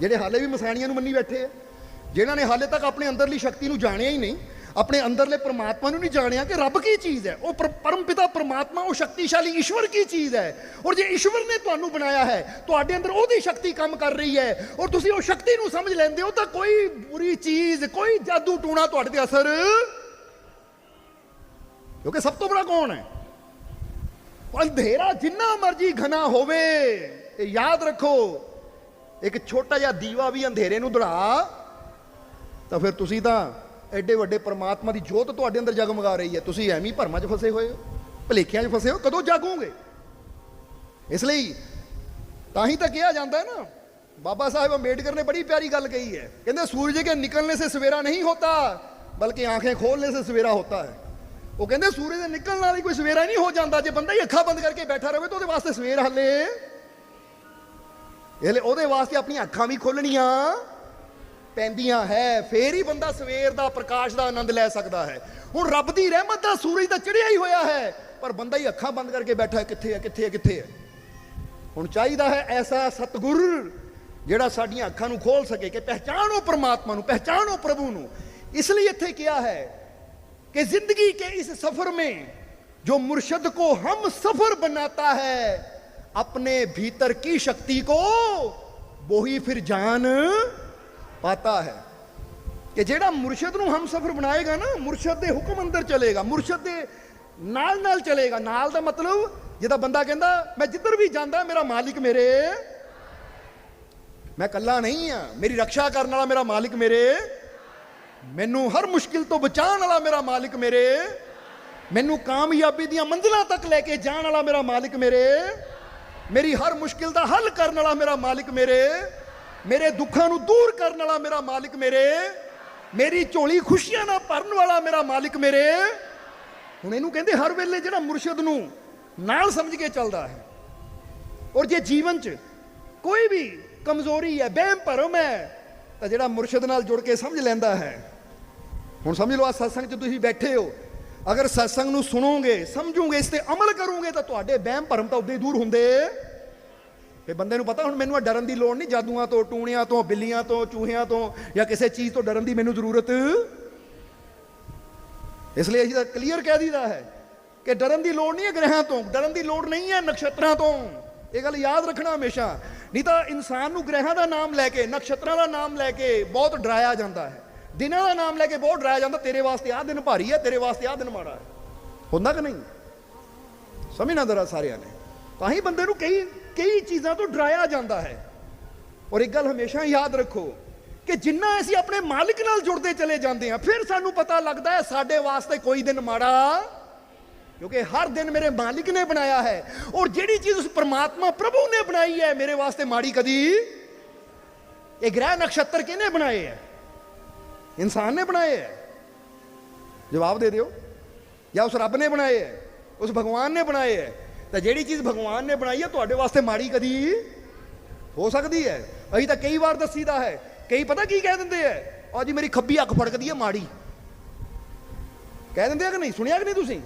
ਜਿਹੜੇ ਹਾਲੇ ਵੀ ਮਸਾਣੀਆਂ ਨੂੰ ਮੰਨੀ ਬੈਠੇ ਆ ਜਿਨ੍ਹਾਂ ਨੇ ਹਾਲੇ ਤੱਕ ਆਪਣੇ ਅੰਦਰਲੀ ਸ਼ਕਤੀ ਨੂੰ ਜਾਣਿਆ ਹੀ ਨਹੀਂ ਆਪਣੇ ਅੰਦਰਲੇ ਪਰਮਾਤਮਾ ਨੂੰ ਨਹੀਂ ਜਾਣਿਆ ਕਿ ਰੱਬ ਕੀ ਚੀਜ਼ ਹੈ। ਉਹ ਪਰਮ ਪਿਤਾ ਪਰਮਾਤਮਾ, ਉਹ ਸ਼ਕਤੀਸ਼ਾਲੀ ਈਸ਼ਵਰ ਕੀ ਚੀਜ਼ ਹੈ? ਔਰ ਜੇ ਈਸ਼ਵਰ ਨੇ ਤੁਹਾਨੂੰ ਬਣਾਇਆ ਹੈ, ਤੁਹਾਡੇ ਅੰਦਰ ਉਹਦੀ ਸ਼ਕਤੀ ਕੰਮ ਕਰ ਰਹੀ ਹੈ, ਔਰ ਤੁਸੀਂ ਉਹ ਸ਼ਕਤੀ ਨੂੰ ਸਮਝ ਲੈਂਦੇ ਹੋ, ਤਾਂ ਕੋਈ ਬੁਰੀ ਚੀਜ਼, ਕੋਈ ਜਾਦੂ ਟੂਣਾ ਤੁਹਾਡੇ ਤੇ ਅਸਰ ਕਿਉਂਕਿ ਸਭ ਤੋਂ ਬੜਾ ਕੌਣ ਹੈ? ਅੰਧੇਰਾ ਜਿੰਨਾ ਮਰਜ਼ੀ ਘਨਾ ਹੋਵੇ ਇਹ ਯਾਦ ਰੱਖੋ, ਇੱਕ ਛੋਟਾ ਜਿਹਾ ਦੀਵਾ ਵੀ ਅੰਧੇਰੇ ਨੂੰ ਦੜਾ, ਤਾਂ ਫਿਰ ਤੁਸੀਂ ਤਾਂ ਐਡੇ ਵੱਡੇ ਪਰਮਾਤਮਾ ਦੀ ਜੋਤ ਤੁਹਾਡੇ ਅੰਦਰ ਜਗਮਗਾ ਰਹੀ ਹੈ। ਤੁਸੀਂ ਐਵੇਂ ਭਰਮਾਂ 'ਚ ਫਸੇ ਹੋਏ ਹੋ, ਭਲੇਖਿਆਂ 'ਚ ਫਸੇ ਹੋ, ਕਦੋਂ ਜਾਗੋਗੇ? ਇਸ ਲਈ ਤਾਂ ਹੀ ਤਾਂ ਕਿਹਾ ਜਾਂਦਾ ਹੈ ਨਾ, ਬਾਬਾ ਸਾਹਿਬ ਅੰਬੇਡਕਰ ਨੇ ਬੜੀ ਪਿਆਰੀ ਗੱਲ ਕਹੀ ਹੈ। ਕਹਿੰਦੇ ਸੂਰਜ ਕੇ ਨਿਕਲਨੇ ਸੇ ਸਵੇਰਾ ਨਹੀਂ ਹੋਤਾ, ਬਲਕਿ ਆਂਖੇ ਖੋਲਨੇ ਸੇ ਸਵੇਰਾ ਹੋਤਾ ਹੈ। ਉਹ ਕਹਿੰਦੇ ਸੂਰਜ ਦੇ ਨਿਕਲਣ ਨਾਲ ਕੋਈ ਸਵੇਰਾ ਨਹੀਂ ਹੋ ਜਾਂਦਾ, ਜੇ ਬੰਦਾ ਹੀ ਅੱਖਾਂ ਬੰਦ ਕਰਕੇ ਬੈਠਾ ਰਹੇ ਤਾਂ ਉਹਦੇ ਵਾਸਤੇ ਸਵੇਰ ਹੱਲੇ। ਇਹਲੇ ਉਹਦੇ ਵਾਸਤੇ ਆਪਣੀਆਂ ਅੱਖਾਂ ਵੀ ਖੋਲਣੀਆਂ। ਪੈਂਦੀਆਂ ਹੈ ਫੇਰ ਹੀ ਬੰਦਾ ਸਵੇਰ ਦਾ ਪ੍ਰਕਾਸ਼ ਦਾ ਆਨੰਦ ਲੈ ਸਕਦਾ ਹੈ ਹੁਣ ਰੱਬ ਦੀ ਰਹਿਮਤ ਦਾ ਸੂਰਜ ਤਾਂ ਚੜਿਆ ਹੀ ਹੋਇਆ ਹੈ ਪਰ ਬੰਦਾ ਹੀ ਅੱਖਾਂ ਬੰਦ ਕਰਕੇ ਬੈਠਾ ਹੈ ਕਿੱਥੇ ਹੈ ਕਿੱਥੇ ਹੈ ਕਿੱਥੇ ਹੈ ਹੁਣ ਚਾਹੀਦਾ ਹੈ ਐਸਾ ਸਤਗੁਰ ਜਿਹੜਾ ਸਾਡੀਆਂ ਅੱਖਾਂ ਨੂੰ ਖੋਲ ਸਕੇ ਕਿ ਪਹਿਚਾਨੋ ਪ੍ਰਮਾਤਮਾ ਨੂੰ ਪਹਿਚਾਨੋ ਪ੍ਰਭੂ ਨੂੰ ਇਸ ਲਈ ਇੱਥੇ ਕਿਹਾ ਹੈ कि जिंदगी के इस सफर में जो मुर्शद को हम सफर बनाता है अपने भीतर की शक्ति को वो ही फिर जान ਪਾਤਾ ਹੈ ਕਿ ਜਿਹੜਾ ਮੁਰਸ਼ਦ ਨੂੰ ਹਮਸਫਰ ਬਣਾਏਗਾ ਨਾ, ਮੁਰਸ਼ਦ ਦੇ ਹੁਕਮ ਅੰਦਰ ਚਲੇਗਾ, ਮੁਰਸ਼ਦ ਦੇ ਨਾਲ ਨਾਲ ਚਲੇਗਾ। ਨਾਲ ਦਾ ਮਤਲਬ ਜਿਹਦਾ ਬੰਦਾ ਕਹਿੰਦਾ, ਮੈਂ ਜਿੱਧਰ ਵੀ ਜਾਂਦਾ, ਮੇਰਾ ਮਾਲਿਕ ਮੇਰੇ ਮੈਂ ਕੱਲਾ ਨਹੀਂ ਆ, ਮੇਰੀ ਰੱਖਿਆ ਕਰਨ ਵਾਲਾ ਮੇਰਾ ਮਾਲਿਕ ਮੇਰੇ ਮੈਨੂੰ ਹਰ ਮੁਸ਼ਕਿਲ ਤੋਂ ਬਚਾਉਣ ਵਾਲਾ ਮੇਰਾ ਮਾਲਿਕ ਮੇਰੇ ਮੈਨੂੰ ਕਾਮਯਾਬੀ ਦੀਆਂ ਮੰਜ਼ਲਾਂ ਤੱਕ ਲੈ ਕੇ ਜਾਣ ਵਾਲਾ ਮੇਰਾ ਮਾਲਿਕ ਮੇਰੇ ਮੇਰੀ ਹਰ ਮੁਸ਼ਕਿਲ ਦਾ ਹੱਲ ਕਰਨ ਵਾਲਾ ਮੇਰਾ ਮਾਲਿਕ ਮੇਰੇ ਮੇਰੇ ਦੁੱਖਾਂ ਨੂੰ ਦੂਰ ਕਰਨ ਵਾਲਾ ਮੇਰਾ ਮਾਲਿਕ ਮੇਰੇ। ਮੇਰੀ ਝੋਲੀ ਖੁਸ਼ੀਆਂ ਨਾਲ ਭਰਨ ਵਾਲਾ ਮੇਰਾ ਮਾਲਿਕ ਮੇਰੇ। ਹੁਣ ਇਹਨੂੰ ਕਹਿੰਦੇ ਹਰ ਵੇਲੇ ਜਿਹੜਾ ਮੁਰਸ਼ਿਦ ਨੂੰ ਨਾਲ ਸਮਝ ਕੇ ਚੱਲਦਾ ਹੈ। ਔਰ ਜੇ ਜੀਵਨ 'ਚ ਕੋਈ ਵੀ ਕਮਜ਼ੋਰੀ ਹੈ ਬਹਿਮ ਭਰਮ ਹੈ, ਤਾਂ ਜਿਹੜਾ ਮੁਰਸ਼ਿਦ ਨਾਲ ਜੁੜ ਕੇ ਸਮਝ ਲੈਂਦਾ ਹੈ। ਹੁਣ ਸਮਝ ਲਓ ਆ ਸਤਸੰਗ 'ਚ ਤੁਸੀਂ ਬੈਠੇ ਹੋ। ਅਗਰ ਸਤਸੰਗ ਨੂੰ ਸੁਣੋਗੇ, ਸਮਝੋਗੇ, ਇਸ ਤੇ ਅਮਲ ਕਰੋਗੇ, ਤਾਂ ਤੁਹਾਡੇ ਵਹਿਮ, ਭਰਮ ਤਾਂ ਉਦੋਂ ਹੀ ਦੂਰ ਹੁੰਦੇ। ਫੇ ਬੰਦੇ ਨੂੰ ਪਤਾ, ਹੁਣ ਮੈਨੂੰ ਆ ਡਰਨ ਦੀ ਲੋੜ ਨਹੀਂ, ਜਾਦੂਆਂ ਤੋਂ, ਟੂਣਿਆਂ ਤੋਂ, ਬਿੱਲੀਆਂ ਤੋਂ, ਚੂਹਿਆਂ ਤੋਂ ਜਾਂ ਕਿਸੇ ਚੀਜ਼ ਤੋਂ ਡਰਨ ਦੀ ਮੈਨੂੰ ਜ਼ਰੂਰਤ। ਇਸ ਲਈ ਅਸੀਂ ਤਾਂ ਕਲੀਅਰ ਕਹਿ ਦਈਦਾ ਹੈ ਕਿ ਡਰਨ ਦੀ ਲੋੜ ਨਹੀਂ ਹੈ ਗ੍ਰਹਿਾਂ ਤੋਂ, ਡਰਨ ਦੀ ਲੋੜ ਨਹੀਂ ਹੈ ਨਕਸ਼ਤਰਾਂ ਤੋਂ। ਇਹ ਗੱਲ ਯਾਦ ਰੱਖਣਾ ਹਮੇਸ਼ਾ। ਨਹੀਂ ਤਾਂ ਇਨਸਾਨ ਨੂੰ ਗ੍ਰਹਿਾਂ ਦਾ ਨਾਮ ਲੈ ਕੇ, ਨਕਸ਼ਤਰਾਂ ਦਾ ਨਾਮ ਲੈ ਕੇ ਬਹੁਤ ਡਰਾਇਆ ਜਾਂਦਾ ਹੈ। ਦਿਨਾਂ ਦਾ ਨਾਮ ਲੈ ਕੇ ਬਹੁਤ ਡਰਾਇਆ ਜਾਂਦਾ, ਤੇਰੇ ਵਾਸਤੇ ਆਹ ਦਿਨ ਭਾਰੀ ਹੈ, ਤੇਰੇ ਵਾਸਤੇ ਆਹ ਦਿਨ ਮਾੜਾ ਹੈ। ਹੁੰਦਾ ਕਿ ਨਹੀਂ? ਸਮਝਣਾ ਜ਼ਰਾ ਸਾਰਿਆਂ ਨੇ। ਤਾਂ ਹੀ ਬੰਦੇ ਨੂੰ ਕਹੀ ਕਈ ਚੀਜ਼ਾਂ ਤੋਂ ਡਰਾਇਆ ਜਾਂਦਾ ਹੈ। ਔਰ ਇੱਕ ਗੱਲ ਹਮੇਸ਼ਾ ਯਾਦ ਰੱਖੋ ਕਿ ਜਿੰਨਾ ਅਸੀਂ ਆਪਣੇ ਮਾਲਿਕ ਨਾਲ ਜੁੜਦੇ ਚਲੇ ਜਾਂਦੇ ਹਾਂ, ਫਿਰ ਸਾਨੂੰ ਪਤਾ ਲੱਗਦਾ ਹੈ ਸਾਡੇ ਵਾਸਤੇ ਕੋਈ ਦਿਨ ਮਾੜਾ, ਕਿਉਂਕਿ ਹਰ ਦਿਨ ਮੇਰੇ ਮਾਲਿਕ ਨੇ ਬਣਾਇਆ ਹੈ। ਔਰ ਜਿਹੜੀ ਚੀਜ਼ ਉਸ ਪਰਮਾਤਮਾ ਪ੍ਰਭੂ ਨੇ ਬਣਾਈ ਹੈ, ਮੇਰੇ ਵਾਸਤੇ ਮਾੜੀ ਕਦੀ ਇਹ ਗ੍ਰਹਿ ਨਕਸ਼ਤਰ ਕਿਹਨੇ ਬਣਾਏ ਹੈ? ਇਨਸਾਨ ਨੇ ਬਣਾਏ ਹੈ। ਜਵਾਬ ਦੇ ਦਿਓ। ਜਾਂ ਉਸ ਰੱਬ ਨੇ ਬਣਾਏ ਹੈ, ਉਸ ਭਗਵਾਨ ਨੇ ਬਣਾਏ ਹੈ। ਤਾਂ ਜਿਹੜੀ ਚੀਜ਼ ਭਗਵਾਨ ਨੇ ਬਣਾਈ ਹੈ ਤੁਹਾਡੇ ਵਾਸਤੇ ਮਾੜੀ ਕਦੀ ਹੋ ਸਕਦੀ ਹੈ। ਅਸੀਂ ਤਾਂ ਕਈ ਵਾਰ ਦੱਸੀਦਾ ਹੈ, ਕਈ ਪਤਾ ਕੀ ਕਹਿ ਦਿੰਦੇ ਐ ਆ ਜੀ ਮੇਰੀ ਖੱਬੀ ਅੱਖ ਫੜਕਦੀ ਹੈ ਮਾੜੀ। ਕਹਿ ਦਿੰਦੇ ਆ ਕਿ ਨਹੀਂ? ਸੁਣਿਆ ਕਿ ਨਹੀਂ ਤੁਸੀਂ?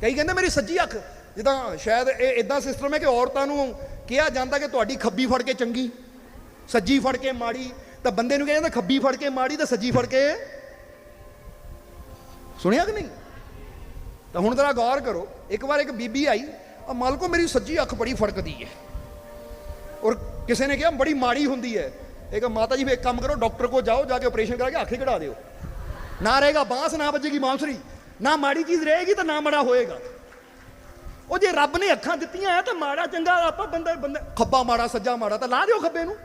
ਕਈ ਕਹਿੰਦੇ ਮੇਰੀ ਸੱਜੀ ਅੱਖ, ਜਿੱਦਾਂ ਸ਼ਾਇਦ ਇਹ ਇਦਾਂ ਸਿਸਟਮ ਹੈ ਕਿ ਔਰਤਾਂ ਨੂੰ ਕਿਹਾ ਜਾਂਦਾ ਕਿ ਤੁਹਾਡੀ ਖੱਬੀ ਫੜ ਕੇ ਚੰਗੀ, ਸੱਜੀ ਫੜ ਕੇ ਮਾੜੀ, ਤਾਂ ਬੰਦੇ ਨੂੰ ਕਹਿੰਦੇ ਖੱਬੀ ਫੜ ਕੇ ਮਾੜੀ, ਤਾਂ ਸੱਜੀ ਫੜ ਕੇ। ਸੁਣਿਆ ਕਿ ਨਹੀਂ? ਤਾਂ ਹੁਣ ਜ਼ਰਾ ਗੌਰ ਕਰੋ, ਇੱਕ ਵਾਰ ਇੱਕ ਬੀਬੀ ਆਈ ਆ ਮਾਲਕੋ, ਮੇਰੀ ਸੱਜੀ ਅੱਖ ਬੜੀ ਫੜਕਦੀ ਹੈ ਔਰ ਕਿਸੇ ਨੇ ਕਿਹਾ, ਬੜੀ ਮਾੜੀ ਹੁੰਦੀ ਹੈ ਇਹ ਕਿ ਮਾਤਾ ਜੀ ਵੀ ਇੱਕ ਕੰਮ ਕਰੋ, ਡਾਕਟਰ ਕੋਲ ਜਾਓ, ਜਾ ਕੇ ਆਪਰੇਸ਼ਨ ਕਰਾ ਕੇ ਅੱਖ ਹੀ ਕਢਾ ਦਿਓ। ਨਾ ਰਹੇਗਾ, ਬਾਂਸ ਨਾ ਵੱਜੇਗੀ ਮਾਂਸਰੀ ਨਾ ਮਾੜੀ ਚੀਜ਼ ਰਹੇਗੀ ਤਾਂ ਨਾ ਮਾੜਾ ਹੋਏਗਾ। ਉਹ ਜੇ ਰੱਬ ਨੇ ਅੱਖਾਂ ਦਿੱਤੀਆਂ ਆ ਤਾਂ ਮਾੜਾ ਚੰਗਾ, ਆਪਾਂ ਬੰਦਾ ਬੰਦਾ ਖੱਬਾ ਮਾੜਾ, ਸੱਜਾ ਮਾੜਾ, ਤਾਂ ਲਾ ਦਿਓ ਖੱਬੇ ਨੂੰ।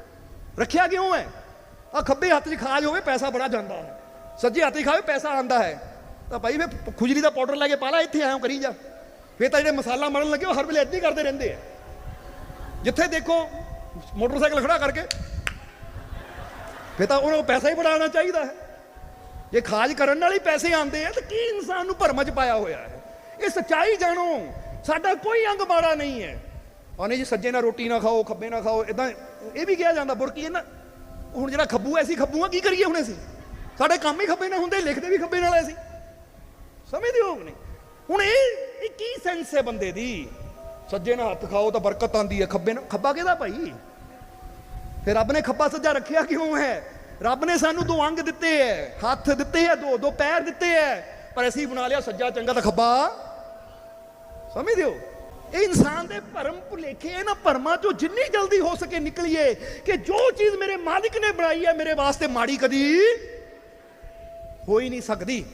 ਰੱਖਿਆ ਕਿਉਂ ਹੈ ਆ ਖੱਬੇ ਹੱਥ 'ਚ ਖਾਜ ਹੋਵੇ ਪੈਸਾ ਬੜਾ ਜਾਂਦਾ ਹੈ ਸੱਜੇ ਹੱਥ 'ਚ ਖਾਵੇ, ਪੈਸਾ ਆਂਦਾ ਹੈ। ਤਾਂ ਭਾਈ ਫੇ ਖੁਜਲੀ ਦਾ ਪਾਊਡਰ ਲੈ ਕੇ ਪਾ ਲਾ ਇੱਥੇ ਆਇਓ ਕਰੀ ਜਾ। ਫਿਰ ਤਾਂ ਜਿਹੜੇ ਮਸਾਲਾ ਮੜਨ ਲੱਗੇ, ਉਹ ਹਰ ਵੇਲੇ ਇੱਦਾਂ ਹੀ ਕਰਦੇ ਰਹਿੰਦੇ ਆ। ਜਿੱਥੇ ਦੇਖੋ, ਮੋਟਰਸਾਈਕਲ ਖੜਾ ਕਰਕੇ, ਫਿਰ ਤਾਂ ਉਹਨਾਂ ਨੂੰ ਪੈਸਾ ਹੀ ਬੜਾਉਣਾ ਚਾਹੀਦਾ ਹੈ। ਜੇ ਖਾਜ ਕਰਨ ਨਾਲ ਹੀ ਪੈਸੇ ਆਉਂਦੇ ਆ, ਤਾਂ ਕੀ ਇਨਸਾਨ ਨੂੰ ਭਰਮ 'ਚ ਪਾਇਆ ਹੋਇਆ ਹੈ? ਇਹ ਸੱਚਾਈ ਜਾਣੋ, ਸਾਡਾ ਕੋਈ ਅੰਗ ਬਾੜਾ ਨਹੀਂ ਹੈ। ਉਹਨੇ ਜੀ, ਸੱਜੇ ਨਾਲ ਰੋਟੀ ਨਾ ਖਾਓ, ਖੱਬੇ ਨਾ ਖਾਓ ਇਦਾਂ ਇਹ ਵੀ ਕਿਹਾ ਜਾਂਦਾ, ਬੁਰਕੀ ਨਾ ਹੁਣ ਜਿਹੜਾ ਖੱਬੂ ਐਸੀ ਖੱਬੂ ਆ ਕੀ ਕਰੀਏ ਹੁਣ ਅਸੀਂ? ਸਾਡੇ ਕੰਮ ਹੀ ਖੱਬੇ ਨਾਲ ਹੁੰਦੇ, ਲਿਖਦੇ ਵੀ ਖੱਬੇ ਨਾਲ ਐਸੀ ਸਮਝਦੇ ਹੋ ਕਿ ਨਹੀਂ? ਹੁਣ ਇਹ ਇਹ ਕੀ ਸੈਂਸ ਹੈ ਬੰਦੇ ਦੀ? ਸੱਜੇ ਨਾਲ ਹੱਥ ਖਾਓ ਤਾਂ ਬਰਕਤ ਆਂਦੀ ਹੈ। ਖੱਬੇ ਨਾਲ ਖੱਬਾ ਕਿਹਦਾ ਭਾਈ? ਫਿਰ ਰੱਬ ਨੇ ਖੱਬਾ ਸੱਜਾ ਰੱਖਿਆ ਕਿਉਂ ਹੈ? ਰੱਬ ਨੇ ਸਾਨੂੰ ਦੋ ਅੰਗ ਦਿੱਤੇ ਐ ਹੱਥ ਦਿੱਤੇ ਐ ਦੋ ਦੋ ਪੈਰ ਦਿੱਤੇ ਐ ਪਰ ਅਸੀਂ ਬਣਾ ਲਿਆ ਸੱਜਾ, ਚੰਗਾ ਤਾਂ ਖੱਬਾ। ਸਮਝਦੇ ਹੋ? ਇਹ ਇਨਸਾਨ ਦੇ ਭਰਮ ਭੁਲੇਖੇ ਇਹਨਾਂ ਭਰਮਾਂ ਚੋਂ ਜਿੰਨੀ ਜਲਦੀ ਹੋ ਸਕੇ ਨਿਕਲੀਏ ਕਿ ਜੋ ਚੀਜ਼ ਮੇਰੇ ਮਾਲਿਕ ਨੇ ਬਣਾਈ ਹੈ ਮੇਰੇ ਵਾਸਤੇ ਮਾੜੀ ਕਦੀ ਹੋ ਹੀ ਨਹੀਂ ਸਕਦੀ।